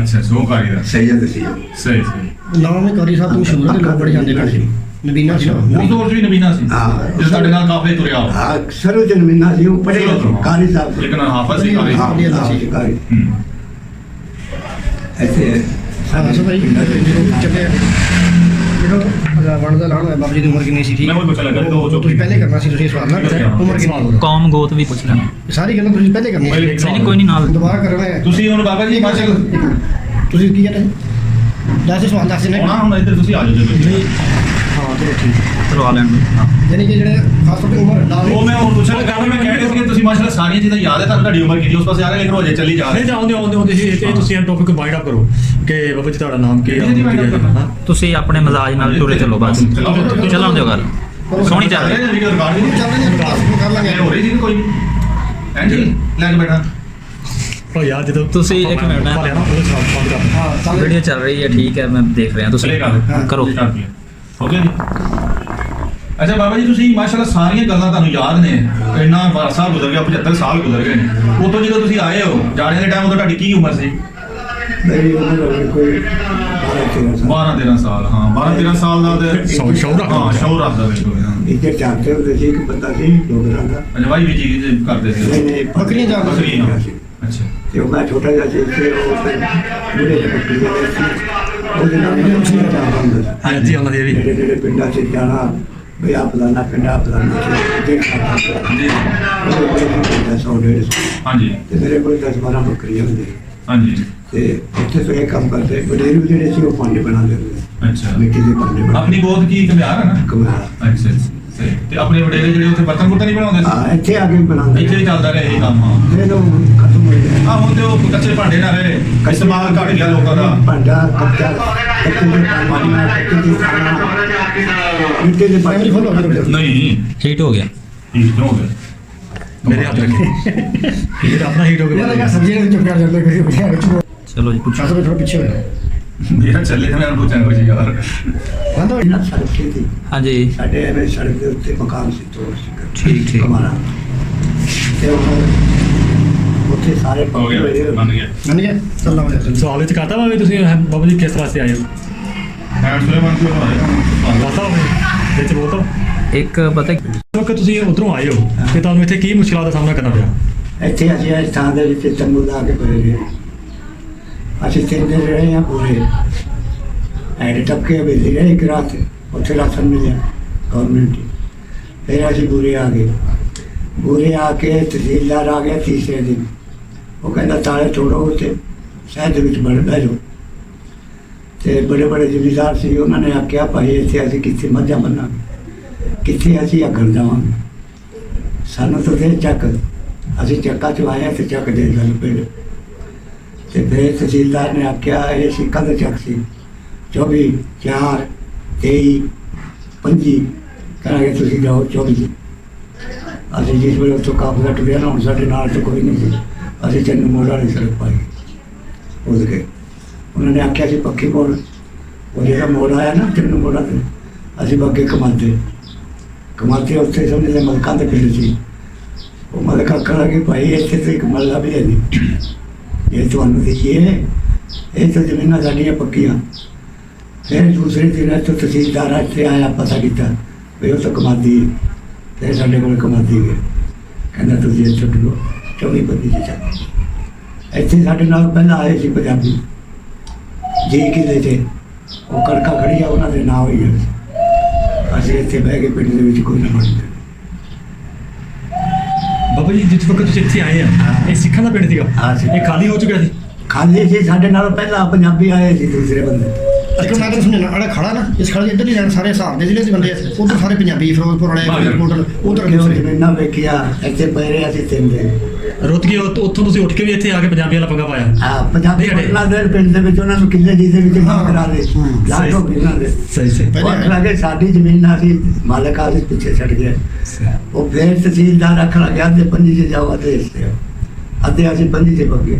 ਅੱਛਾ ਸੋ ਕਾਰੀ ਦਾ ਸੈਯਦ ਸੀ ਸਹੀ ਸਹੀ ਨਾਮ ਵੀ ਕਾਰੀ ਸਾਹਿਬ ਤੋਂ ਮਸ਼ਹੂਰ ਹੈ ਤੇ ਲੋਕ ਬੜੇ ਜਾਂਦੇ ਨੇ। ਨਬੀਨਾ ਸੀ। ਦੌਰ 'ਚ ਵੀ ਨਬੀਨਾ ਸੀ। ਹਾਂ। ਜੇ ਤੁਹਾਡੇ ਨਾਲ ਕਾਫਲੇ ਤੁਰਿਆ ਹੋ ਹਾਂ ਸਰੋ ਜਨਮੀਨਾ ਸੀ ਉਹ ਚਲੋ, ਚਲੋ। ਕਾਲੀ ਸਾਹਿਬ। ਲੇਕਿਨ ਹਾਫਜ਼ ਸੀ ਕਾਰੀ ਹਾਂ, ਸਾਹਿਬ। ਹਾਂ, ਸੀ ਕਾਲੀ। ਹੂੰ। ਇੱਥੇ ਹਾਂ ਸੋ ਭਾਈ ਚੱਲੇ ਜਦੋਂ ਅਗਾ ਬਣਦਾ ਲਾਣ ਹੋਇਆ ਬਾਬਾ ਜੀ ਦੀ ਉਮਰ ਕਿੰਨੀ ਸੀ ਠੀਕ ਮੈਂ ਉਹ ਪੁੱਛਣ ਲੱਗਾ ਸੀ, ਦੋ ਚੁੱਪ ਤੁਸੀਂ ਪਹਿਲੇ ਕਰਨਾ ਸੀ ਤੁਸੀਂ ਸਵਾਲ ਨਾ ਕਰੋ। ਉਮਰ ਕਿੰਨੀ ਕੌਮ ਗੋਤ ਵੀ ਪੁੱਛ ਲੈਣਾ। ਇਹ ਸਾਰੀ ਗੱਲਾਂ ਤੁਸੀਂ ਪਹਿਲੇ ਕਰਨੀ ਪਹਿਲੇ ਸੀ ਨਹੀਂ ਕੋਈ ਨਹੀਂ ਨਾਲ। ਦੁਬਾਰਾ ਕਰਨਾ ਹੈ। ਤੁਸੀਂ ਹੁਣ ਬਾਬਾ ਜੀ ਮਾਸ਼ਾਅੱਲਾ ਤੁਸੀਂ ਕੀ ਕਹਿੰਦੇ? ਦੱਸ ਸਵਾਲ ਦੱਸ ਨੇ ਹੁਣ ਹੁਣ ਇੱਧਰ ਤੁਸੀਂ ਆ ਜਾਓ ਜੀ ਹਾਂ ਚਲੋ ਠੀਕ। ਕਰਵਾ ਲੈਣ ਨੂੰ। ਯਾਨੀ ਕਿ ਜਿਹੜੇ ਖਾਸ ਤੌਰ ਤੇ ਉਮਰ ਨਾਲ ਉਹ ਮੈਂ ਹੁਣ ਪੁੱਛਣ ਲੱਗਾ ਮੈਂ ਕਹਿ ਰਿਹਾ ਸੀ ਕਿ ਤੁਸੀਂ ਮਾਸ਼ਾਅੱਲਾ ਸਾਰੀਆਂ ਚੀਜ਼ਾਂ ਯਾਦ ਹੈ ਤੁਹਾਨੂੰ ਤੁਹਾਡੀ ਉਮਰ ਕਿੰਨੀ ਉਸ ਪਾਸੇ ਆ ਰਹੇ ਲੇਕਿਨ ਰੋਜੇ ਚੱਲੀ ਜਾ ਨਹੀਂ ਰਹੇ ਜਾਉਂਦੇ ਆਉਂਦੇ ਆਉਂਦੇ ਇਹ ਇਹ ਤੁਸੀਂ ਇਹ ਟੌਪਿਕ ਵਾਈਡ ਅਪ ਕਰੋ ਕਿ ਬਾਬਾ ਜੀ ਤੁਹਾਡਾ ਨਾਮ ਕੀ ਹੈ ਜੀ, ਜੀ। ਹਾਂ। ਤੁਸੀਂ ਆਪਣੇ ਮਜ਼ਾਜ ਨਾਲ ਤੁਰੇ ਚੱਲੋ ਬਸ। ਚਲਾਉਣ ਦਿਓ ਗੱਲ ਸੋਹਣੀ ਚੱਲ ਰਹੀ ਵੀਡੀਓ ਰਿਕਾਰਡ ਵੀ ਚੱਲ ਰਹੇ ਨੇ ਕਲਾਸ ਕਰ ਲਾਂਗੇ ਹੋ ਰਹੀ ਸੀ ਕੋਈ। ਹਾਂਜੀ ਲੈ ਕੇ ਬੈਠਾ। ਉਹ ਯਾਰ ਜਦੋਂ ਤੁਸੀਂ ਇੱਕ ਮਿੰਟ ਨਾ- ਉਹ ਹਾਂ ਵੀਡੀਓ ਚੱਲ ਰਹੀ ਹੈ ਠੀਕ ਹੈ ਮੈਂ ਦੇਖ ਰਿਹਾ ਤੁਸੀਂ ਕਰੋ। ਹੋ ਗਿਆ ਜੀ। ਅੱਛਾ ਬਾਬਾ ਜੀ ਤੁਸੀਂ ਮਾਸ਼ਾਅੱਲਾ ਸਾਰੀਆਂ ਗੱਲਾਂ ਤੁਹਾਨੂੰ ਯਾਦ ਨੇ। ਇੰਨਾ ਵਰਸਾ ਗੁਜ਼ਰ ਗਿਆ 75 ਸਾਲ ਗੁਜ਼ਰ ਗਏ ਉਤੋਂ ਜਦੋਂ ਤੁਸੀਂ ਆਏ ਹੋ ਜਾਣੇ ਦੇ ਟਾਈਮ ਉਦੋਂ ਤੁਹਾਡੀ ਕੀ ਉਮਰ ਸੀ? ਮੇਰੀ ਉਮਰ ਕੋਈ 12 13 ਸਾਲ 12 13 ਸਾਲ ਹਾਂ 12 13 ਸਾਲ ਦਾ। ਸ਼ੌਹਰ ਹਾਂ ਸ਼ੌਰ ਰੱਖਦਾ ਬਿਲਕੁਲ ਇੱਥੇ ਚਾਹਤੇ ਹੁੰਦੇ ਸੀ ਇੱਕ ਬੰਦਾ ਸੀ ਡੋਗਰਾਂ ਦਾ। ਅਜਵਾਈ ਵੀ ਜੀ ਕਰਦੇ ਸੀ? ਨਹੀਂ ਨਹੀਂ ਬੱਕਰੀਆਂ ਸੀ। ਬੱਕਰੀਆਂ। ਅੱਛਾ। ਤੇ ਉਹ ਮੈਂ ਛੋਟਾ ਜਿਹਾ ਸੀ ਤੇ ਉਹ ਦੇ ਬੱਕਰੀਆਂ ਦੇ ਸੀ। ਉਹਦੇ ਨਾਲ ਚੱਲਦਾ ਹੁੰਦਾ ਸੀ ਹਾਂਜੀ ਉਹਨਾਂ ਦੀ ਵੀ। ਜਿਹੜੇ ਪਿੰਡਾਂ 'ਚ ਜਾਣਾ ਵੀ ਆ ਫਲਾਣਾ ਪਿੰਡ ਫਲਾਣਾ ਦੇਖ ਸਕਦਾ ਜੀ ਸੌ ਡੇਢ ਸੌ ਹਾਂਜੀ। ਤੇ ਮੇਰੇ ਕੋਲ 10 12 ਬੱਕਰੀਆਂ ਹੁੰਦੀਆਂ। ਹਾਂਜੀ। ਤੇ ਉੱਥੇ ਤੋਂ ਇਹ ਕੰਮ ਕਰਦੇ ਬਡੇਰੂ ਜਿਹੜੇ ਸੀ ਉਹ ਭਾਂਡੇ ਬਣਾਉਂਦੇ ਹੁੰਦੇ। ਅੱਛਾ। ਮਿੱਟੀ ਦੇ ਭਾਂਡੇ ਬਣਾ ਆਪਣੀ ਬਹੁਤ ਕੀ ਕਮਿਆਰ ਹੈ ਨਾ? ਕਮਾਲ ਅੱਛਾ ਅੱਛਾ, ਤੇ ਆਪਣੇ ਵਡੇਰੇ ਜਿਹੜੇ ਉੱਥੇ ਬਰਤਨ ਬੁਰਤਨ ਨਹੀਂ ਬਣਾਉਂਦੇ ਸੀ? ਇੱਥੇ ਆ ਕੇ ਬਣਾਉਂਦੇ ਇੱਥੇ ਹੀ ਚੱਲਦਾ ਰਿਹਾ ਇਹ ਕੰਮ। ਆ ਫਿਰ ਉਹ ਖਤਮ ਹੋ ਗਿਆ। ਆ ਹੁਣ ਤੇ ਉਹ ਕੱਚੇ ਭਾਂਡੇ ਨਾ ਰਹੇ। ਇਸਤੇਮਾਲ ਘਟ ਗਿਆ ਲੋਕਾਂ ਦਾ। ਭਾਂਡਾ ਕੱਚਾ ਕੱਚੇ ਦੇ ਪਾਣੀ ਨਾਲ ਕੱਚੇ ਦੇ ਖਾਣਾ ਮਿੱਟੀ ਦੇ ਭਾਂਡੇ ਫੁੱਲ ਹੋ ਗਿਆ ਨਹੀਂ। ਹੀਟ ਹੋ ਗਿਆ। ਠੀਕ ਹੋ ਗਿਆ? ਮੇਰੇ ਹੱਥ ਰੱਖੇ ਇਹ ਆਪਣਾ ਹੀਟ ਹੋ ਗਿਆ ਸਬਜ਼ੀਆਂ ਵਿੱਚ ਪਿਆਰ ਜਾਂਦਾ ਕਿਸੇ ਬਿਠਿਆ ਵਿੱਚ ਚਲੋ ਜੀ ਪੁੱਛੋ। ਥੋੜਾ ਪਿੱਛੇ ਹੋਇਆ ਮੇਰਾ ਚੱਲੇ ਤੇ ਮੈਂ ਪੁੱਛਾਂ ਕੁਝ ਯਾਰ ਬੰਦਾ ਇਹਨਾਂ ਸੜਕ ਸੀ। ਹਾਂਜੀ। ਸਾਡੇ ਐਵੇਂ ਸੜਕ ਦੇ ਉੱਤੇ ਮਕਾਨ ਸੀ ਤੋੜ ਸੀ ਠੀਕ, ਠੀਕ। ਹਮਾਰਾ ਤੇ ਉਹ ਉੱਥੇ ਸਾਰੇ ਹੋ ਗਿਆ ਬਣ ਗਿਆ। ਮੰਨ ਗਿਆ। ਚੱਲ ਜਾ ਸਵਾਲ ਕਰਤਾ ਵਾ ਵੀ ਤੁਸੀਂ ਇਹ ਬਾਬਾ ਜੀ ਕਿਸ ਵਾਸਤੇ ਆਏ? ਹੋ ਐਂਡ ਸੁਲੇਮਾਨ ਕੋਲ ਆਇਆ ਦੱਸਦਾ ਵਾ ਵਿੱਚ ਬੋਲਤਾ ਇੱਕ ਪਤਾ ਕਿ ਤੁਸੀਂ ਉਧਰੋਂ ਆਏ ਹੋ ਤੇ ਤੁਹਾਨੂੰ ਇੱਥੇ ਕੀ ਮੁਸ਼ਕਲਾਂ ਦਾ ਸਾਹਮਣਾ ਕਰਨਾ ਪਿਆ? ਇੱਥੇ ਅਸੀਂ ਇਸ ਥਾਂ ਦੇ ਵਿੱਚ ਤੰਬੂ ਲਾ ਕੇ ਪਏ ਰਹੇ। ਅਸੀਂ ਤਿੰਨ ਦਿਨ ਰਹੇ ਹਾਂ ਪੂਰੇ। ਐਡੇ ਟੱਕੇ ਵਿੱਚ ਰਹੇ ਇੱਕ ਰਾਤ, ਉੱਥੇ ਰਾਸ਼ਨ ਮਿਲਿਆ ਗਵਰਨਮੈਂਟ ਫਿਰ ਅਸੀਂ ਪੂਰੇ ਆ ਗਏ। ਪੂਰੇ ਆ ਕੇ ਤਹਿਸੀਲਦਾਰ ਆ ਗਿਆ ਤੀਸਰੇ ਦਿਨ। ਉਹ ਕਹਿੰਦਾ, ਤਾਲੇ ਤੋੜੋ ਉੱਤੇ ਸ਼ਹਿਰ ਦੇ ਵਿੱਚ ਬੜ ਬਹਿ ਜਾਓ। ਤੇ ਬੜੇ ਬੜੇ ਜ਼ਿਮੀਦਾਰ ਸੀ, ਉਹਨਾਂ ਨੇ ਆਖਿਆ, ਭਾਈ, ਇੱਥੇ ਅਸੀਂ ਕਿੱਥੇ ਮੱਝਾਂ ਬੰਨਾਂਗੇ? ਕਿੱਥੇ ਅਸੀਂ ਅੱਗੜ ਜਾਵਾਂਗੇ ਸਾਨੂੰ ਤਾਂ ਦੇ ਚੱਕ। ਅਸੀਂ ਚੱਕਾ ਚਲਾਇਆ ਤੇ ਚੱਕ ਦੇ ਗੱਲ ਪਿੰਡ ਤੇ ਫਿਰ ਤਹਿਸੀਲਦਾਰ ਨੇ ਆਖਿਆ ਇਹ ਸਿੱਕਾ ਦਾ ਚੱਕ ਸੀ 24 4 23 25 ਕਰਾਂਗੇ ਤੁਸੀਂ ਜਾਓ 24 ਅਸੀਂ ਜਿਸ ਵੇਲੇ ਉੱਥੋਂ ਕਾਫਲਾ ਟੁਰਿਆ ਨਾ ਹੁਣ ਸਾਡੇ ਨਾਲ ਤਾਂ ਕੋਈ ਨਹੀਂ ਸੀ ਅਸੀਂ ਚੰਨ ਮੋੜ ਵਾਲੀ ਸੜਕ ਪਾਈ ਉਹਦੇ ਕੇ ਉਹਨਾਂ ਨੇ ਆਖਿਆ ਸੀ ਪੱਖੀ ਕੋਲ ਉਹ ਜਿਹੜਾ ਮੋੜ ਆਇਆ ਨਾ ਤਿੰਨ ਮੋੜਾਂ ਤੇ ਅਸੀਂ ਬੱਗੇ ਕਮਾਤੇ ਕਮਾਤੇ ਉੱਥੇ ਸਮਝ ਲੈ ਮਲਕਾਂ ਦੇ ਪਿੰਡ ਸੀ ਉਹ ਮਲਕਾ ਕਹਾ ਕਿ ਭਾਈ ਇੱਥੇ ਤਾਂ ਇੱਕ ਮੱਲਾ ਵੀ ਹੈ ਨਹੀਂ ਇਹ ਤੁਹਾਨੂੰ ਦੇਖੀਏ ਇਹ ਤਾਂ ਜ਼ਮੀਨਾਂ ਸਾਡੀਆਂ ਪੱਕੀਆਂ ਫਿਰ ਦੂਸਰੇ ਦਿਨ ਇੱਥੋਂ ਤਹਿਸੀਲਦਾਰ ਇੱਥੇ ਆਇਆ ਪਤਾ ਕੀਤਾ ਵੀ ਉਹ ਤਾਂ ਕਮਾਦੀ ਹੈ। ਫਿਰ ਸਾਡੇ ਕੋਲ ਕਮਾਦੀ ਗਏ ਕਹਿੰਦਾ ਤੁਸੀਂ ਇੱਥੇ ਟੁੱਟੋ 24 ਬੰਦੀ ਚ ਚੱਲ ਇੱਥੇ ਸਾਡੇ ਨਾਲ ਪਹਿਲਾਂ ਆਏ ਸੀ ਪੰਜਾਬੀ ਜੀ ਕਿਲੇ ਤੇ ਉਹ ਕੜਕਾ ਖੜੀਆ ਉਹਨਾਂ ਦੇ ਨਾਂ ਹੋਈ ਹੈ ਅਸੀਂ ਇੱਥੇ ਬਹਿ ਕੇ ਪਿੰਡ ਦੇ ਵਿੱਚ ਕੋਈ ਨਾ ਬਣਦੇ ਬਾਬਾ ਜੀ ਜਿਸ ਵਕਤ ਤੁਸੀਂ ਇੱਥੇ ਆਏ ਆ ਇਹ ਸਿੱਖਾਂ ਦਾ ਪਿੰਡ ਸੀਗਾ? ਹਾਂ, ਸਿੱਖ। ਇਹ ਖਾਲੀ ਹੋ ਚੁੱਕਿਆ ਸੀ? ਖਾਲੀ ਸੀ ਸਾਡੇ ਨਾਲ ਪਹਿਲਾਂ ਪੰਜਾਬੀ ਆਏ ਸੀ ਦੂਸਰੇ ਬੰਦੇ। ਇੱਕ ਮੈਂ ਤੈਨੂੰ ਸਮਝਣਾ ਅੜਾ ਖੜਾ ਨਾ ਇਸ ਖੜੇ ਇੱਧਰ ਨਹੀਂ ਰਹਿਣ ਸਾਰੇ ਹਿਸਾਬ ਦੇ ਜ਼ਿਲ੍ਹੇ ਦੇ ਬੰਦੇ ਉਧਰ ਸਾਰੇ ਪੰਜਾਬੀ ਫਿਰੋਜ਼ਪੁਰ ਵਾਲੇ ਕੋਟਲ ਉਧਰ ਕਿਉਂ ਦੂਸਰੇ ਜ਼ਮੀਨਾਂ ਵੇਖਿਆ ਇੱਥੇ ਪੈ ਰਹੇ ਅਸੀਂ ਤਿੰਨ ਦਿਨ। ਰੁੱਤ ਗਏ ਉੱਥ- ਤੁਸੀਂ ਉੱਠ ਕੇ ਵੀ ਇੱਥੇ ਆ ਕੇ ਪੰਜਾਬੀ ਵਾਲਾ ਪੰਗਾ ਪਾਇਆ? ਆ ਪੰਜਾਬੀ ਦੇ ਪਿੰਡ ਦੇ ਵਿੱਚ ਉਹਨਾਂ ਨੂੰ ਕਿੱਲੇ ਜੀ ਦੇ ਵਿੱਚ ਹਾਂ। ਕਰਾ ਦੇ। ਹੂੰ, ਲਾਟੋ ਬਿਨਾਂ ਦੇ। ਸਹੀ ਸਹੀ। ਪਹਿਲੇ ਲੱਗੇ ਸਾਡੀ ਜ਼ਮੀਨ ਨਾਲ ਅਸੀਂ ਮਾਲਕ ਆ ਪਿੱਛੇ ਛੱਡ ਗਏ। ਉਹ ਫੇਰ ਤਹਿਸੀਲਦਾਰ ਰੱਖਣ ਲੱਗਿਆ ਤੇ ਪੰਜੀ ਚ ਜਾਓ ਅਤੇ। ਅਤੇ ਅਸੀਂ ਪੰਜੀ ਤੇ ਬੱਗੇ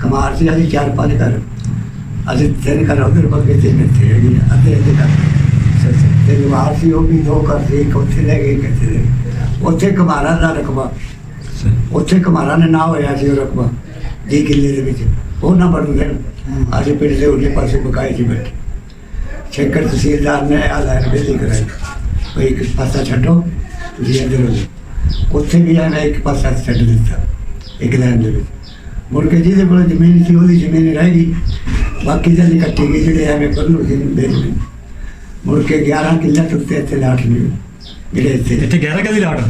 ਕਮਾਰ ਸੀ ਅਸੀਂ ਚਾਰ ਪੰਜ ਘਰ। ਅਸੀਂ ਤਿੰਨ ਘਰ ਉਧਰ ਬੱਗੇ ਤੇ ਇੱਥੇ ਹੈਗੇ ਅਤੇ ਇਹਦੇ ਘਰ। ਤੇ ਜਵਾਰ ਸੀ ਉਹ ਵੀ ਦੋ ਘਰ ਸੀ ਇੱਕ ਉੱਥੇ ਲੈ ਗਏ ਲੈ ਗਏ। ਉੱਥੇ ਕਮਾਰਾਂ ਦਾ ਰਕਬਾ। ਉੱਥੇ ਕਮਾਰਾਂ ਨੇ ਨਾ ਹੋਇਆ ਸੀ ਉਹ ਰਕਬਾ ਜੀ ਕਿੱਲੇ ਦੇ ਵਿੱਚ। ਉਹ ਨਾ ਬਣ ਗਏ ਅਸੀਂ ਪਿੰਡ ਦੇ ਉਰਲੇ ਪਾਸੇ ਬਕਾਏ ਸੀ ਬੈਠੇ। ਸ਼ੇਖਰ ਤਹਿਸੀਲਦਾਰ ਨੇ ਆ ਲਾਈਨ ਬੇਲੀ ਕਰਾਈ। ਕੋਈ ਇੱਕ ਪਾਸਾ ਛੱਡੋ ਤੁਸੀਂ ਇੱਧਰ ਹੋ ਉੱਥੇ ਵੀ ਐਵੇਂ ਇੱਕ ਪਾਸਾ ਛੱਡ ਦਿੱਤਾ ਇੱਕ ਲਾਈਨ ਦੇ ਵਿੱਚ। ਮੁੜ ਕੇ ਜਿਹਦੇ ਕੋਲ ਜ਼ਮੀਨ ਸੀ ਉਹਦੀ ਜ਼ਮੀਨ ਰਹਿ ਗਈ। ਬਾਕੀ ਦੇ ਕੱਟੀ ਗਈ ਜਿਹੜੇ ਐਵੇਂ ਪੱਲੂ ਸੀ ਬੇਲੀ ਮੁੜ ਕੇ 11 ਕਿੱਲੇ ਤੁੱਤੇ ਇੱਥੇ ਲਾਟ ਨਹੀਂ ਜਿਹੜੇ ਇੱਥੇ ਇੱਥੇ 11 ਕਿੱਲੇ ਲਾਟ?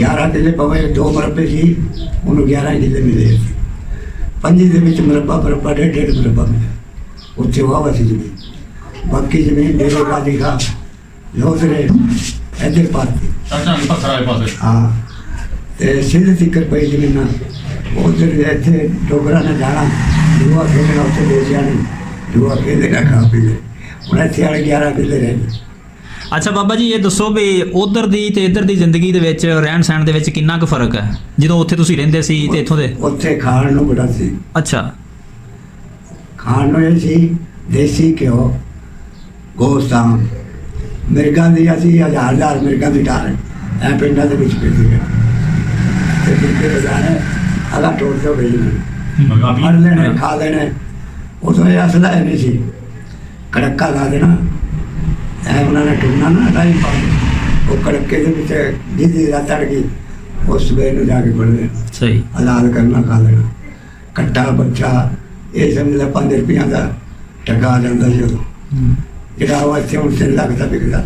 11 ਕਿੱਲੇ ਪਵੇ ਦੋ ਮਰਬੇ ਸੀ ਉਹਨੂੰ 11 ਕਿੱਲੇ ਮਿਲੇ। ਪੰਜੀ ਦੇ ਵਿੱਚ ਮਰਬਾ ਮਰਬਾ ਡੇਢ ਡੇਢ ਮਰਬਾ ਮਿਲਿਆ। ਉੱਥੇ ਵਾਵਾ ਸੀ ਜ਼ਮੀਨ ਬਾਕੀ ਜ਼ਮੀਨ ਡੇਰੇ ਕਾਦੀ ਖਾ ਲੋਸਰੇ ਇੱਧਰ ਪਾਤੀ। ਨੂੰ ਪੱਥਰ ਵਾਲੇ ਪਾਸੇ। ਹਾਂ। ਤੇ ਸਿੱਧ ਤਿੱਕਰ ਪਈ ਜ਼ਮੀਨਾਂ ਉਧਰ ਇੱਥੇ ਡੋਗਰਾ ਨੇ ਜਾਣਾ। ਦੁਆ ਖੇਡਣਾ ਉੱਥੇ ਦੇ ਜਾਣੀ। ਦੁਆ ਖੇਡਣਾ ਖਾ ਪੀ ਲੈ। ਹੁਣ ਇੱਥੇ ਵਾਲੇ 11 ਕਿੱਲੇ ਰਹਿ ਗਏ। ਅੱਛਾ ਬਾਬਾ ਜੀ ਇਹ ਦੱਸੋ ਵੀ ਉਧਰ ਦੀ ਤੇ ਇੱਧਰ ਦੀ ਜ਼ਿੰਦਗੀ ਦੇ ਵਿੱਚ ਰਹਿਣ ਸਹਿਣ ਦੇ ਵਿੱਚ ਕਿੰਨਾ ਕੁ ਫ਼ਰਕ ਹੈ? ਜਦੋਂ ਉੱਥੇ ਤੁਸੀਂ ਰਹਿੰਦੇ ਸੀ ਤੇ ਇੱਥੋਂ ਦੇ? ਉੱਥੇ ਖਾਣ ਨੂੰ ਬੜਾ ਸੀ। ਅੱਛਾ। ਖਾਣ ਨੂੰ ਇਹ ਸੀ ਦੇਸੀ ਘਿਓ ਗੋਸਤਾਂ। ਮਿਰਗਾਂ ਦੀ ਅਸੀਂ ਹਜ਼ਾਰ ਹਜ਼ਾਰ ਮਿਰਗਾਂ ਦੀ ਟਾਰ ਐ ਪਿੰਡਾਂ ਦੇ ਵਿੱਚ ਪੈਂਦੀ ਹੈ। ਤੇ ਪਿੰਡੇ ਬਜਾਣੇ ਅਗਾ ਟੋੜ ਤੋਂ ਵੇਚ ਫੜ ਲੈਣੇ ਖਾ ਲੈਣੇ। ਉਦੋਂ ਇਹ ਅਸਲਾ ਹੈ ਨਹੀਂ ਸੀ। ਕੜਕਾ ਲਾ ਦੇਣਾ। ਐ ਉਹਨਾਂ ਨੇ ਟੁੰਨਾ ਨਾ ਰਾਈ ਪਾ। ਉਹ ਕੜਕੇ ਦੇ ਵਿੱਚ ਜਿਹਦੀ ਰਾਤ ਤੜ ਗਈ ਉਸ ਵੇਲੇ ਨੂੰ ਜਾ ਕੇ ਫੜ ਲੈਣਾ ਸਹੀ। ਹਲਾਲ ਕਰਨਾ ਖਾ ਲੈਣਾ। ਕੱਟਾ ਬੱਚਾ ਇਹ ਸਮਝ ਲੈ 5 ਰੁਪਈਆਂ ਦਾ ਟੱਗਾ ਆ ਜਾਂਦਾ ਸੀ ਉਦੋਂ। ਜਿਹੜਾ ਉਹ ਇੱਥੇ ਹੁਣ ਤਿੰਨ ਲੱਖ ਦਾ ਵਿਕਦਾ।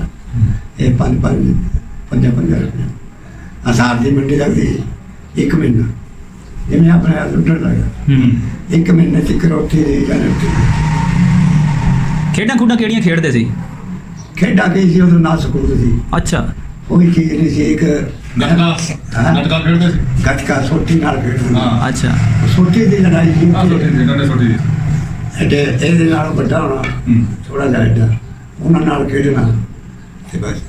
ਇਹ ਪੰਜ ਪੰਜ ਪੰਜਾਂ ਪੰਜਾਂ ਰੁਪਏ ਅਸਾਰ ਦੀ ਮੰਡੀ ਲੱਗਦੀ ਸੀ, ਇੱਕ ਮਹੀਨਾ। ਜਿਵੇਂ ਆਪਣੇ ਆਪ ਲੁੱਟਣ ਲੱਗਾ ਹੂੰ। ਇੱਕ ਮਹੀਨੇ ਤੱਕ ਰੋਟੀ ਦੇ ਜਾਣੇ ਖੇਡਾਂ ਖੁੱਡਾਂ ਕਿਹੜੀਆਂ ਖੇਡਦੇ ਸੀ? ਖੇਡਾਂ ਕੀ ਸੀ ਉਦੋਂ ਨਾ ਸਕੂਲ ਸੀ। ਅੱਛਾ। ਕੋਈ ਚੀਜ਼ ਨਹੀਂ ਸੀ ਇੱਕ ਗੱਤਕਾ। ਗੱਤਕਾ ਖੇਡਦੇ ਸੀ? ਗੱਤਕਾ ਸੋਟੀ ਨਾਲ ਖੇਡਣਾ ਹਾਂ। ਅੱਛਾ। ਸੋਟੀ ਦੀ ਲੜਾਈ ਸੀ। ਆ ਛੋਟੀ ਸੀ ਡੰਡੇ ਛੋਟੀ ਸੀ ਐਡੇ ਇਹਦੇ ਨਾਲ ਵੱਡਾ ਹੋਣਾ। ਥੋੜਾ ਜਿਹਾ ਉਹਨਾਂ ਨਾਲ ਖੇਡਣਾ। ਤੇ ਬਸ।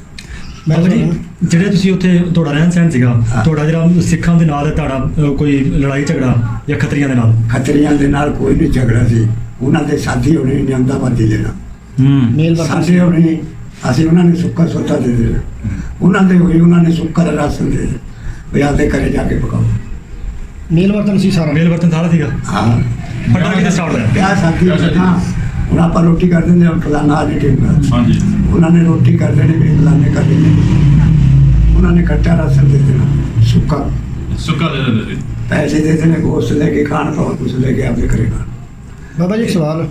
ਬਾਬਾ ਜੀ ਜਿਹੜੇ ਤੁਸੀਂ ਉੱਥੇ ਤੁਹਾਡਾ ਰਹਿਣ ਸਹਿਣ ਸੀਗਾ। ਤੁਹਾਡਾ ਜਿਹੜਾ ਸਿੱਖਾਂ ਦੇ ਨਾਲ ਤੁਹਾਡਾ ਕੋਈ ਲੜਾਈ ਝਗੜਾ ਜਾਂ ਖੱਤਰੀਆਂ ਦੇ ਨਾਲ? ਖੱਤਰੀਆਂ ਦੇ ਨਾਲ ਕੋਈ ਨਹੀਂ ਝਗੜਾ ਸੀ ਉਹਨਾਂ ਦੇ ਸਾਥੀ ਹੋਣੇ ਨਿਯਮਦਾ ਬੰਦੀ ਲੈਣਾ ਹੂੰ। ਮੇਲ ਸਾਥੀ ਹੋਣੇ ਅਸੀਂ ਉਹਨਾਂ ਨੇ ਸੁੱਕਾ ਸੋਤਾ ਦੇ ਦੇਣਾ। ਉਹਨਾਂ ਦੇ ਹੋਈ ਉਹਨਾਂ ਨੇ ਸੁੱਕਾ ਦਾ ਰਾਸ਼ਨ ਦੇ ਦੇਣਾ। ਆਪਦੇ ਘਰੇ ਜਾ ਕੇ ਪਕਾਓ। ਮੇਲ ਵਰਤਨ ਸੀ ਸਾਰਾ। ਮੇਲ ਵਰਤਨ ਸਾਰਾ ਸੀਗਾ? ਹਾਂ। ਫੱਟਾ ਕਿਤੇ ਸਟਾਰਟ ਹੋਇਆ? ਵਿਆਹ ਸਾਥੀ। ਹਾਂ। ਹੁਣ ਆਪਾਂ ਰੋਟੀ ਕਰ ਦਿੰਦੇ ਹਾਂ ਫਲਾਣਾ ਆ ਟਿਕਦਾ ਹਾਂਜੀ। ਉਹਨਾਂ ਨੇ ਰੋਟੀ ਕਰ ਦੇਣੀ ਵੀ ਫਲਾਣੇ ਕਰ ਦੇਣੀ ਉਹਨਾਂ ਨੇ ਕੱਟਾ ਰਾਸ਼ਨ ਦੇ ਦੇਣਾ ਸੁੱਕਾ। ਸੁੱਕਾ ਦੇ ਦਿੰਦੇ ਸੀ। ਪੈਸੇ ਦੇ ਦੇਣੇ ਗੋਸ਼ਤ ਲੈ ਕੇ ਖਾਣ ਪਾਉ ਕੁਛ ਲੈ ਕੇ ਘਰੇ ਖਾਣ। ਬਾਬਾ ਜੀ ਇੱਕ ਸਵਾਲ।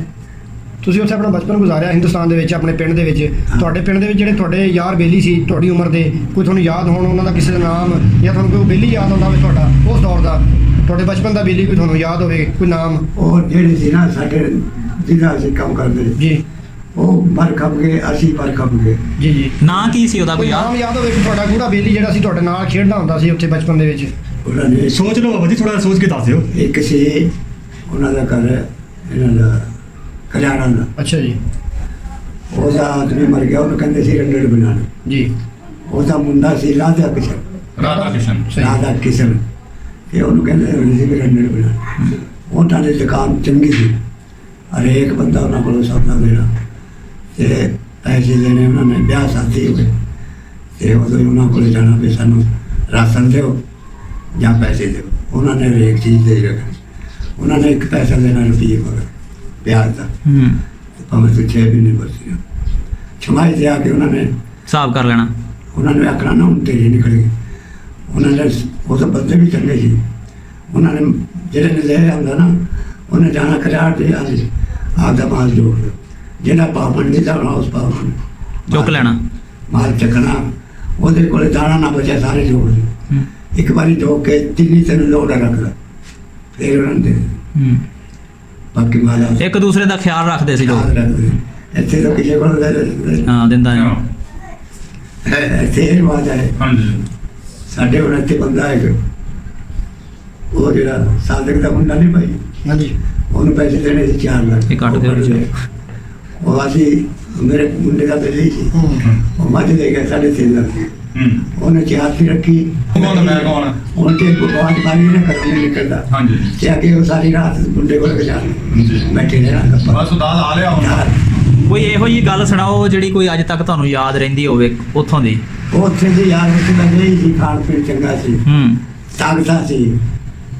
ਤੁਸੀਂ ਉੱਥੇ ਆਪਣਾ ਬਚਪਨ ਗੁਜ਼ਾਰਿਆ ਹਿੰਦੁਸਤਾਨ ਦੇ ਵਿੱਚ ਆਪਣੇ ਪਿੰਡ ਦੇ ਵਿੱਚ। ਤੁਹਾਡੇ ਪਿੰਡ ਦੇ ਵਿੱਚ ਜਿਹੜੇ ਤੁਹਾਡੇ ਯਾਰ ਬੇਲੀ ਸੀ ਤੁਹਾਡੀ ਉਮਰ ਦੇ ਕੋਈ ਤੁਹਾਨੂੰ ਯਾਦ ਹੋਣ ਉਹਨਾਂ ਦਾ ਕਿਸੇ ਦਾ ਨਾਮ ਜਾਂ ਤੁਹਾਨੂੰ ਕੋਈ ਬੇਲੀ ਯਾਦ ਆਉਂਦਾ ਹੋਵੇ ਤੁਹਾਡਾ ਉਸ ਦੌਰ ਦਾ ਤੁਹਾਡੇ ਬਚਪਨ ਦਾ ਬੇਲੀ ਕੋਈ ਤੁਹਾਨੂੰ ਯਾਦ ਹੋਵੇ ਕੋਈ ਨਾਮ? ਉਹ ਜਿਹੜੇ ਸੀ ਨਾ ਸਾਡੇ ਜਿਹਦਾ ਅਸੀਂ ਕੰਮ ਕਰਦੇ ਜੀ। ਉਹ ਮਰ ਖਪ ਗਏ ਅਸੀਂ ਪਰ ਖਪ ਗਏ ਜੀ ਜੀ। ਨਾਂ ਕੀ ਸੀ ਉਹਦਾ ਕੋਈ ਕੋਈ ਨਾਮ ਯਾਦ ਹੋਵੇ ਕਿ ਤੁਹਾਡਾ ਗੂੜਾ ਬੇਲੀ ਜਿਹੜਾ ਸੀ ਤੁਹਾਡੇ ਨਾਲ ਖੇਡਦਾ ਹੁੰਦਾ ਸੀ ਉੱਥੇ ਬਚਪਨ ਦੇ ਵਿੱਚ। ਉਹਨਾਂ ਨੇ ਸੋਚ ਲਓ ਬਾਬਾ ਜੀ ਥੋੜਾ ਸੋਚ ਕੇ ਦੱਸ ਦਿਓ। ਇੱਕ ਸੀ ਉਹਨਾਂ ਦਾ ਘਰ ਇਹਨਾਂ ਦਾ ਕਲਿਆਣਾ ਦਾ। ਅੱਛਾ ਜੀ। ਉਹਦਾ ਆਦਮੀ ਮਰ ਗਿਆ ਉਹਨੂੰ ਕਹਿੰਦੇ ਸੀ ਰੰਡੜ ਬਣਾਉਣਾ। ਜੀ। ਉਹਦਾ ਮੁੰਡਾ ਸੀ ਰਾਧਾ ਕਿਸ਼ਨ। ਰਾਧਾ ਕਿਸ਼ਨ ਸਹੀ। ਰਾਧਾ ਕਿਸ਼ਨ। ਤੇ ਉਹਨੂੰ ਕਹਿੰਦੇ ਹੁੰਦੇ ਸੀ ਵੀ ਰੰਡੜ ਬਣਾਉਣਾ। ਉਹਨਾਂ ਦੀ ਦੁਕਾਨ ਚੰਗੀ ਸੀ। ਹਰੇਕ ਬੰਦਾ ਉਹਨਾਂ ਕੋਲੋਂ ਸੌਦਾ ਦੇਣਾ। ਤੇ ਪੈਸੇ ਦੇਣੇ ਉਹਨਾਂ ਨੇ ਵਿਆਹ ਸ਼ਾਦੀ ਹੋਵੇ ਤੇ ਉਦੋਂ ਉਹਨਾਂ ਕੋਲ ਜਾਣਾ ਵੀ ਸਾਨੂੰ ਰਾਸ਼ਨ ਦਿਓ ਜਾਂ ਪੈਸੇ ਦਿਓ। ਉਹਨਾਂ ਨੇ ਹਰੇਕ ਚੀਜ਼ ਦੇ ਰੱਖਣੀ। ਉਹਨਾਂ ਨੇ ਇੱਕ ਪੈਸਾ ਦੇਣਾ ਰੁਪਈਏ ਮਗਰ ਵਿਆਜ ਦਾ। ਹੂੰ। ਭਾਵੇਂ ਤੂੰ ਛੇ ਵੀ ਨਹੀਂ ਬਰਸੀਆਂ ਛਮਾਈ ਤੇ ਆ ਕੇ ਉਹਨਾਂ ਨੇ ਹਿਸਾਬ ਕਰ ਲੈਣਾ। ਉਹਨਾਂ ਨੇ ਆਖਣਾ ਨਾ ਹੁਣ ਤੇਰੀ ਨਿਕਲ ਗਈ। ਉਹਨਾਂ ਨੇ ਉਹ ਤਾਂ ਬੰਦੇ ਵੀ ਚੰਗੇ ਸੀ। ਉਹਨਾਂ ਨੇ ਜਿਹੜੇ ਨੇ ਲੈ ਆਉਂਦਾ ਨਾ ਉਹਨੇ ਜਾਣਾ ਕਰਾਰ ਤੇ ਆ ਜੀ ਆਪਦਾ ਮਾਲ ਜੋੜ ਲਿਓ। ਜਿਹੜਾ ਪਾਵਨ ਨਹੀਂ ਜਾਣਾ ਉਸ ਪਾਵਨ ਚੁੱਕ ਲੈਣਾ। ਮਾਲ ਚੱਕਣਾ। ਉਹਦੇ ਕੋਲੇ ਦਾਣਾ ਨਾ ਬਚਿਆ ਸਾਰੇ ਜੋੜ ਲਿਓ ਹੂੰ। ਇੱਕ ਵਾਰੀ ਜੋ ਕੇ ਤਿੰਨੀ ਤਿੰਨ ਲੋੜ ਰੱਖਦਾ ਫਿਰ ਉਹਨਾਂ ਦੇ ਹੂੰ। ਬਾਕੀ ਮਾਲ ਇੱਕ ਦੂਸਰੇ ਦਾ ਖਿਆਲ ਰੱਖਦੇ ਸੀ ਲੋਕ। ਇੱਥੇ ਤਾਂ ਕਿਸੇ ਕੋਲ ਲੈ ਲੈ ਹਾਂ ਦਿੰਦਾ ਨਹੀਂ। ਇੱਥੇ ਇਹ ਹੈ। ਹਾਂਜੀ। ਸਾਡੇ ਹੁਣ ਇੱਥੇ ਬੰਦਾ ਹੈ ਉਹ ਜਿਹੜਾ ਸਾਦਕ ਦਾ ਮੁੰਡਾ ਨਹੀਂ ਭਾਈ। ਹਾਂਜੀ। ਉਹਨੂੰ ਪੈਸੇ ਦੇਣੇ ਸੀ 4 ਲੱਖ। ਇਹ ਕੱਟ ਦਿਓ ਜੀ। ਉਹ ਅਸੀਂ ਮੇਰੇ ਮੁੰਡੇ ਦਾ ਬੇਲੀ ਸੀ। ਹੂੰ। ਉਹ ਮੱਝ ਦੇ ਗਿਆ ਸਾਢੇ ਤਿੰਨ ਲੱਖ। ਦੀ। ਹੂੰ। ਉਹਨੇ ਚਾਰ ਦੀ ਰੱਖੀ। ਕੌਣ ਮੈਂ ਕੌਣ ਹੁਣ ਤੇ ਬਾਅਦ ਬਾਰੀ ਨੇ ਘਰੋਂ ਨਹੀਂ ਨਿਕਲਦਾ। ਹਾਂਜੀ। ਤੇ ਅੱਗੇ ਉਹ ਸਾਰੀ ਰਾਤ ਮੁੰਡੇ ਕੋਲ ਜਾ ਜੀ। ਬੈਠੇ ਰਹਿਣਾ ਗੱਪਾਂ ਬਸ ਉਦਾਸ ਆ ਲਿਆ ਹੁਣ। ਯਾਰ ਕੋਈ ਇਹੋ ਜਿਹੀ ਗੱਲ ਸੁਣਾਓ ਜਿਹੜੀ ਕੋਈ ਅੱਜ ਤੱਕ ਤੁਹਾਨੂੰ ਯਾਦ ਰਹਿੰਦੀ ਹੋਵੇ ਉੱਥੋਂ ਦੀ? ਉਹ ਉੱਥੇ ਦੀ ਯਾਰ ਦਾ ਨਹੀਂ ਸੀ ਖਾਣ ਪੀਣ ਚੰਗਾ ਸੀ। ਹੂੰ। ਤਾਕਤਾ ਸੀ।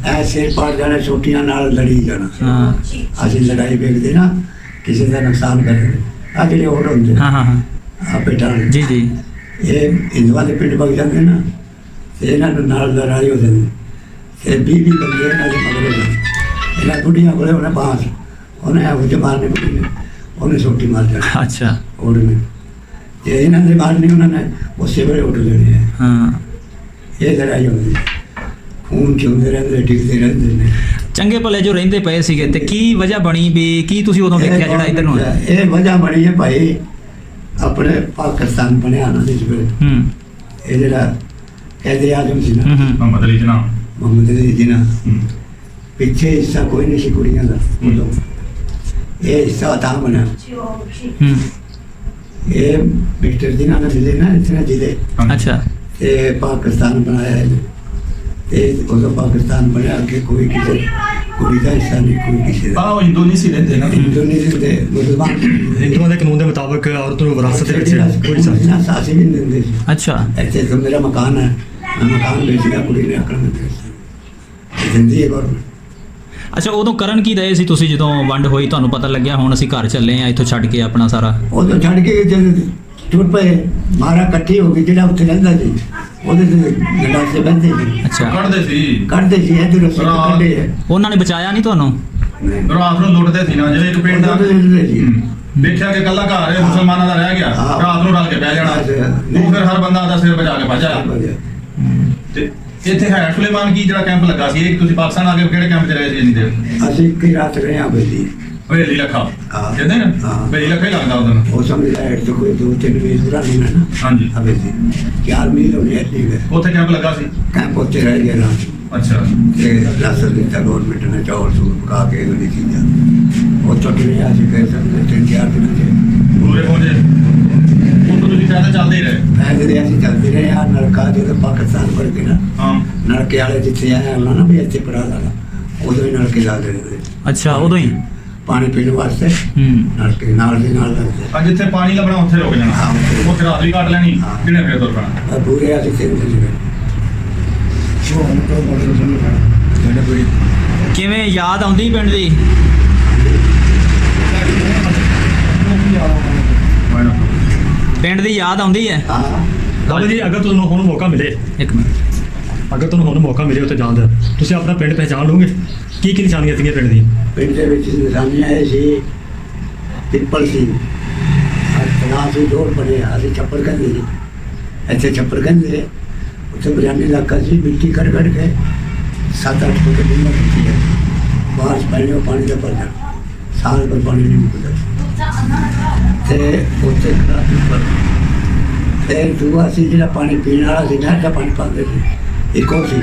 ਐਸੇ ਪੜ ਜਾਣੇ ਛੋਟੀਆਂ ਨਾਲ ਲੜੀ ਜਾਣਾ। ਹਾਂ। ਅਸੀਂ ਲੜਾਈ ਵੇਖਦੇ ਨਾ ਕਿਸੇ ਦਾ ਨੁਕਸਾਨ ਕਰਦੇ ਆ ਜਿਹੜੇ ਹੋਰ ਹੁੰਦੇ। ਹਾਂ ਹਾਂ ਹਾਂ। ਆ ਬੇਟਾ ਜੀ ਜੀ। ਇਹ ਹਿੰਦੂਆਂ ਦੇ ਪਿੰਡ ਵਗ ਜਾਂਦੇ ਨਾ ਤੇ ਇਹਨਾਂ ਨੂੰ ਨਾਲ ਲੜਾਈ ਹੋ ਜਾਂਦੀ। ਤੇ ਵੀਹ ਵੀਹ ਬੰਦੇ ਇਹਨਾਂ ਦੇ ਮਗਰ ਹੋ ਜਾਂਦੇ। ਇਹਨਾਂ ਬੁੱਢੀਆਂ ਕੋਲੇ ਉਹਨੇ ਬਾਂਸ। ਉਹਨੇ ਮਾਰਨੇ ਬੁੱਢੀ ਨੇ। ਉਹਨੇ ਸੋਟੀ ਮਾਰ ਜਾਣੀ ਅੱਛਾ। ਉਹਨੇ ਤੇ ਇਹਨਾਂ ਦੇ ਮਾਰਨੇ ਉਹਨਾਂ ਨੇ ਉਸੇ ਵੇਲੇ ਉੱਠ ਲੈਣੇ ਹਾਂ। ਇਹ ਲੜਾਈ ਹੁੰਦੀ। ਖੂਨ ਚੁੰਦੇ ਰਹਿੰਦੇ ਡਿੱਗਦੇ ਰਹਿੰਦੇ ਨੇ। ਚੰਗੇ ਭਲੇ ਜੋ ਰਹਿੰਦੇ ਪਏ ਸੀਗੇ ਤੇ ਕੀ ਵਜ੍ਹਾ ਬਣੀ ਵੀ ਕੀ ਤੁਸੀਂ ਉਦੋਂ ਵੇਖਿਆ ਜਿਹੜਾ ਇੱਧਰ ਨੂੰ ਆਇਆ? ਇਹ ਵਜ੍ਹਾ ਬਣੀ ਹੈ ਭਾਈ ਆਪਣੇ ਪਾਕਿਸਤਾਨ ਬਣਿਆ ਨਾ ਇਸ ਵੇਲੇ ਹੂੰ। ਇਹ ਜਿਹੜਾ ਕੈਦੇ ਆਜਮ ਸੀ ਨਾ ਹੂੰ ਮੁਹੰਮਦ ਅਲੀ ਜਨਾਬ। ਮੁਹੰਮਦ ਅਲੀ ਜੀ ਨਾ। ਹੂੰ। ਪਿੱਛੇ ਹਿੱਸਾ ਕੋਈ ਨਹੀਂ ਸੀ ਕੁੜੀਆਂ ਦਾ ਉਦੋਂ। ਇਹ ਹਿੱਸਾ ਤਾਂ ਬਣਿਆ। ਹੂੰ। ਇਹ ਮਿਸਟਰ ਜੀ ਨਾਲ ਮਿਲੇ ਨਾ ਇਤਨਾ ਹਾਂਜੀ। ਅੱਛਾ। ਤੇ ਪਾਕਿਸਤਾਨ ਬਣਾਇਆ ਇਹਨੇ। ਤੇ ਉਦੋਂ ਪਾਕਿਸਤਾਨ ਬਣਿਆ ਅੱਗੇ ਕੋਈ ਕਿਸੇ ਕੁੜੀ ਦਾ ਹਿੱਸਾ ਨਹੀਂ ਕੋਈ ਕਿਸੇ ਦਾ। ਆ ਉਹ ਹਿੰਦੂ ਨਹੀਂ ਸੀ ਰਹਿੰਦੇ ਨਾ। ਇੰਡੋਨੇਸ਼ੀਆ ਦੇ ਮੁਸਲਮਾਨ। ਹਿੰਦੂਆਂ ਦੇ ਕਾਨੂੰਨ ਦੇ ਮੁਤਾਬਕ ਔਰਤ ਨੂੰ ਵਿਰਾਸਤ ਦੇ ਵਿੱਚ ਕੋਈ ਸਾ ਨਾ ਸਾਸੀ ਵੀ ਨਹੀਂ ਦਿੰਦੇ। ਸੀ ਅੱਛਾ। ਇੱਥੇ ਤਾਂ ਮੇਰਾ ਮਕਾਨ ਹੈ। ਮੈਂ ਮਕਾਨ ਵੇਚਦਾ ਕੁੜੀ ਨੇ ਆਕੜ ਮੈਂ ਦਿੱਤਾ ਜਿੰਦੀ ਹੈ ਗੌਰਮੈਂਟ ਅੱਛਾ ਉਦੋਂ ਕਰਨ ਕੀ ਰਹੇ ਸੀ ਤੁਸੀਂ ਜਦੋਂ ਵੰਡ ਹੋਈ? ਤੁਹਾਨੂੰ ਪਤਾ ਲੱਗਿਆ ਹੁਣ ਅਸੀਂ ਘਰ ਚੱਲੇ ਆ ਇੱਥੋਂ ਛੱਡ ਕੇ ਆਪਣਾ ਸਾਰਾ। ਉਦੋਂ ਛੱਡ ਕੇ ਜਦ ਟੁੱਟ ਪਏ ਮਾਰਾ ਇਕੱਠੀ ਹੋ ਗਈ ਜਿਹੜਾ ਉੱਥੇ ਰਹਿੰਦਾ ਸੀ ਉਹਦੇ ਤੇ ਗੰਡਾਸੇ ਬੰਦੇ ਸੀ ਅੱਛਾ ਕੱਢਦੇ ਸੀ ਕੱਢਦੇ ਸੀ ਇਧਰ ਸਿੱਖ ਰਾਤ। ਕੱਢੇ ਹੈ। ਉਹਨਾਂ ਨੇ ਬਚਾਇਆ ਨਹੀਂ ਤੁਹਾਨੂੰ ਨਹੀਂ। ਰਾਤ ਨੂੰ ਲੁੱਟਦੇ ਸੀ ਨਾ ਜਿਵੇਂ ਇੱਕ ਪਿੰਡ ਦਾ ਸੀ। ਹੂੰ। ਦੇਖਿਆ ਕਿ ਕੱਲਾ ਘਰ ਹੈ ਮੁਸਲਮਾਨਾਂ ਦਾ ਰਹਿ ਗਿਆ ਹਾਂ। ਰਾਤ ਨੂੰ ਰਲ ਕੇ ਬਹਿ ਜਾਣਾ ਨਹੀਂ। ਉਹ ਫਿਰ ਹਰ ਬੰਦਾ ਦਾ ਸਿਰ ਬਚਾ ਕੇ ਭੱਜ ਤੇ ਇੱਥੇ ਹੈ ਸੁਲੇਮਾਨ ਕੀ ਜਿਹੜਾ ਕੈਂਪ ਲੱਗਾ ਸੀ ਇਹ ਤੁਸੀਂ ਪਾਕਿਸਤਾਨ ਆ ਕੇ ਕਿਹੜੇ ਕੈਂਪ 'ਚ ਰਹੇ ਸੀ ਇੰਨੀ ਦੇਰ ਅਸੀਂ ਇੱਕ ਹੀ ਰਾਤ ਰਹੇ ਹਾਂ ਬੇਲੀ ਹਵੇਲੀ ਲੱਖਾ ਹਾਂ। ਕਹਿੰਦੇ ਨਾ ਹਾਂ। ਲੱਖਾ ਹੀ ਲੱਗਦਾ ਉਦੋਂ ਉਹ ਸਮਝ ਲਾਇਟ ਤੋਂ ਕੋਈ ਦੋ ਤਿੰਨ ਮੀਲ ਦੂਰਾ ਨਹੀਂ ਨਾ। ਹਾਂਜੀ। ਹਵੇਲੀ ਚਾਰ ਮੀਲ ਹੋਣੀ ਹੈ ਉੱਥੇ ਕੈਂਪ ਲੱਗਾ ਸੀ? ਕੈਂਪ ਉੱਤੇ ਰਹਿ ਗਿਆ ਰਾਤ ਅੱਛਾ। ਤੇ ਰਾਸਰ ਦਿੱਤਾ ਗਵਰਨਮੈਂਟ ਨੇ ਚੌਲ ਸੂਰ ਪਕਾ ਕੇ ਉਹਦੀ ਚੀਜ਼ਾਂ। ਉਹ ਤੋਂ ਨਹੀਂ ਅਸੀਂ ਕਹਿ ਸਕਦੇ ਤਿੰਨ ਚਾਰ ਦਿਨ ਦੇ ਪੂਰੇ ਪਹੁੰਚੇ ਉਹ ਤੋਂ ਤੁਸੀਂ ਪੈਦਲ ਚੱਲਦੇ ਹੀ ਰਹੇ। ਪਹਿਲੇ ਅਸੀਂ ਚੱਲਦੇ ਰਹੇ ਆ ਨਲਕਾ ਜਦੋਂ ਪਾਕਿਸਤਾਨ ਵੜ ਕੇ ਨਾ। ਹਾਂ। ਨਲਕੇ ਵਾਲੇ ਜਿੱਥੇ ਆਏ ਉਹਨਾਂ ਨਾ ਵੀ ਇੱਥੇ ਪੜਾ ਲਾਣਾ ਉਦੋਂ ਹੀ ਨਲਕੇ ਲਾ ਦੇ ਰਹੇ। ਅੱਛਾ ਉਦੋਂ ਹੀ? ਪਾਣੀ ਪੀਣ ਵਾਸਤੇ ਹੂੰ। ਨਲਕੇ ਨਾਲ ਦੀ ਨਾਲ ਲੱਗਦੇ ਅੱਜ ਜਿੱਥੇ ਪਾਣੀ ਲੱਭਣਾ ਉੱਥੇ ਰੁਕ ਜਾਣਾ। ਹਾਂ, ਉੱਥੇ। ਰਾਤ ਵੀ ਕੱਟ ਲੈਣੀ ਹਾਂ। ਕਿਹਨੇ ਫੇਰ ਤੁਰ ਪੈਣਾ? ਆ ਪੂਰੇ ਅਸੀਂ ਤਿੰਨ ਦਿਨ ਰਹੇ ਕਿਵੇਂ ਯਾਦ ਆਉਂਦੀ ਪਿੰਡ ਦੀ? ਪਿੰਡ ਦੀ ਯਾਦ ਆਉਂਦੀ ਹੈ? ਹਾਂ। ਬਾਬਾ ਜੀ ਅਗਰ ਤੁਹਾਨੂੰ ਹੁਣ ਮੌਕਾ ਮਿਲੇ ਇੱਕ ਮਿੰਟ। ਅਗਰ ਤੁਹਾਨੂੰ ਹੁਣ ਮੌਕਾ ਮਿਲੇ ਉੱਥੇ ਜਾਣ ਦਾ ਤੁਸੀਂ ਆਪਣਾ ਪਿੰਡ ਪਹਿਚਾਣ ਲਓਗੇ? ਕੀ ਕੀ ਨਿਸ਼ਾਨੀਆਂ ਸੀਗੀਆਂ ਪਿੰਡ ਦੀਆਂ? ਪਿੰਡ ਦੇ ਵਿੱਚ ਨਿਸ਼ਾਨੇ ਆਏ ਸੀ, ਪਿੱਪਲ ਸੀ। ਤਨਾ ਸੀ ਦੌੜ ਬਣੇ ਅਸੀਂ ਛੱਪੜ ਕਹਿੰਦੇ ਸੀ ਇੱਥੇ ਛੱਪੜ ਕਹਿੰਦੇ ਉੱਥੇ ਬਿਰਿਆਨੀ ਇਲਾਕਾ ਸੀ, ਮਿੱਟੀ ਕੱਢ ਕੱਢ ਕੇ ਸੱਤ ਅੱਠ ਫੁੱਟ ਦੀ ਮਿੱਟੀ ਹੈ। ਬਾਰਿਸ਼ ਪੈਣੀ, ਉਹ ਪਾਣੀ ਦਾ ਭਰ ਜਾਣਾ ਸਾਲ ਭਰ ਪਾਣੀ ਨਹੀਂ ਮੁੱਕਦਾ ਤੇ ਉੱਥੇ ਖੜਾ ਪਿੱਪਲ। ਤੇ ਦੂਆ ਸੀ ਜਿਹੜਾ ਪਾਣੀ ਪੀਣ ਵਾਲਾ ਸੀ ਨਹਿਰ ਪਾਣੀ ਪਾਉਂਦੇ ਸੀ। ਇੱਕੋ ਸੀ।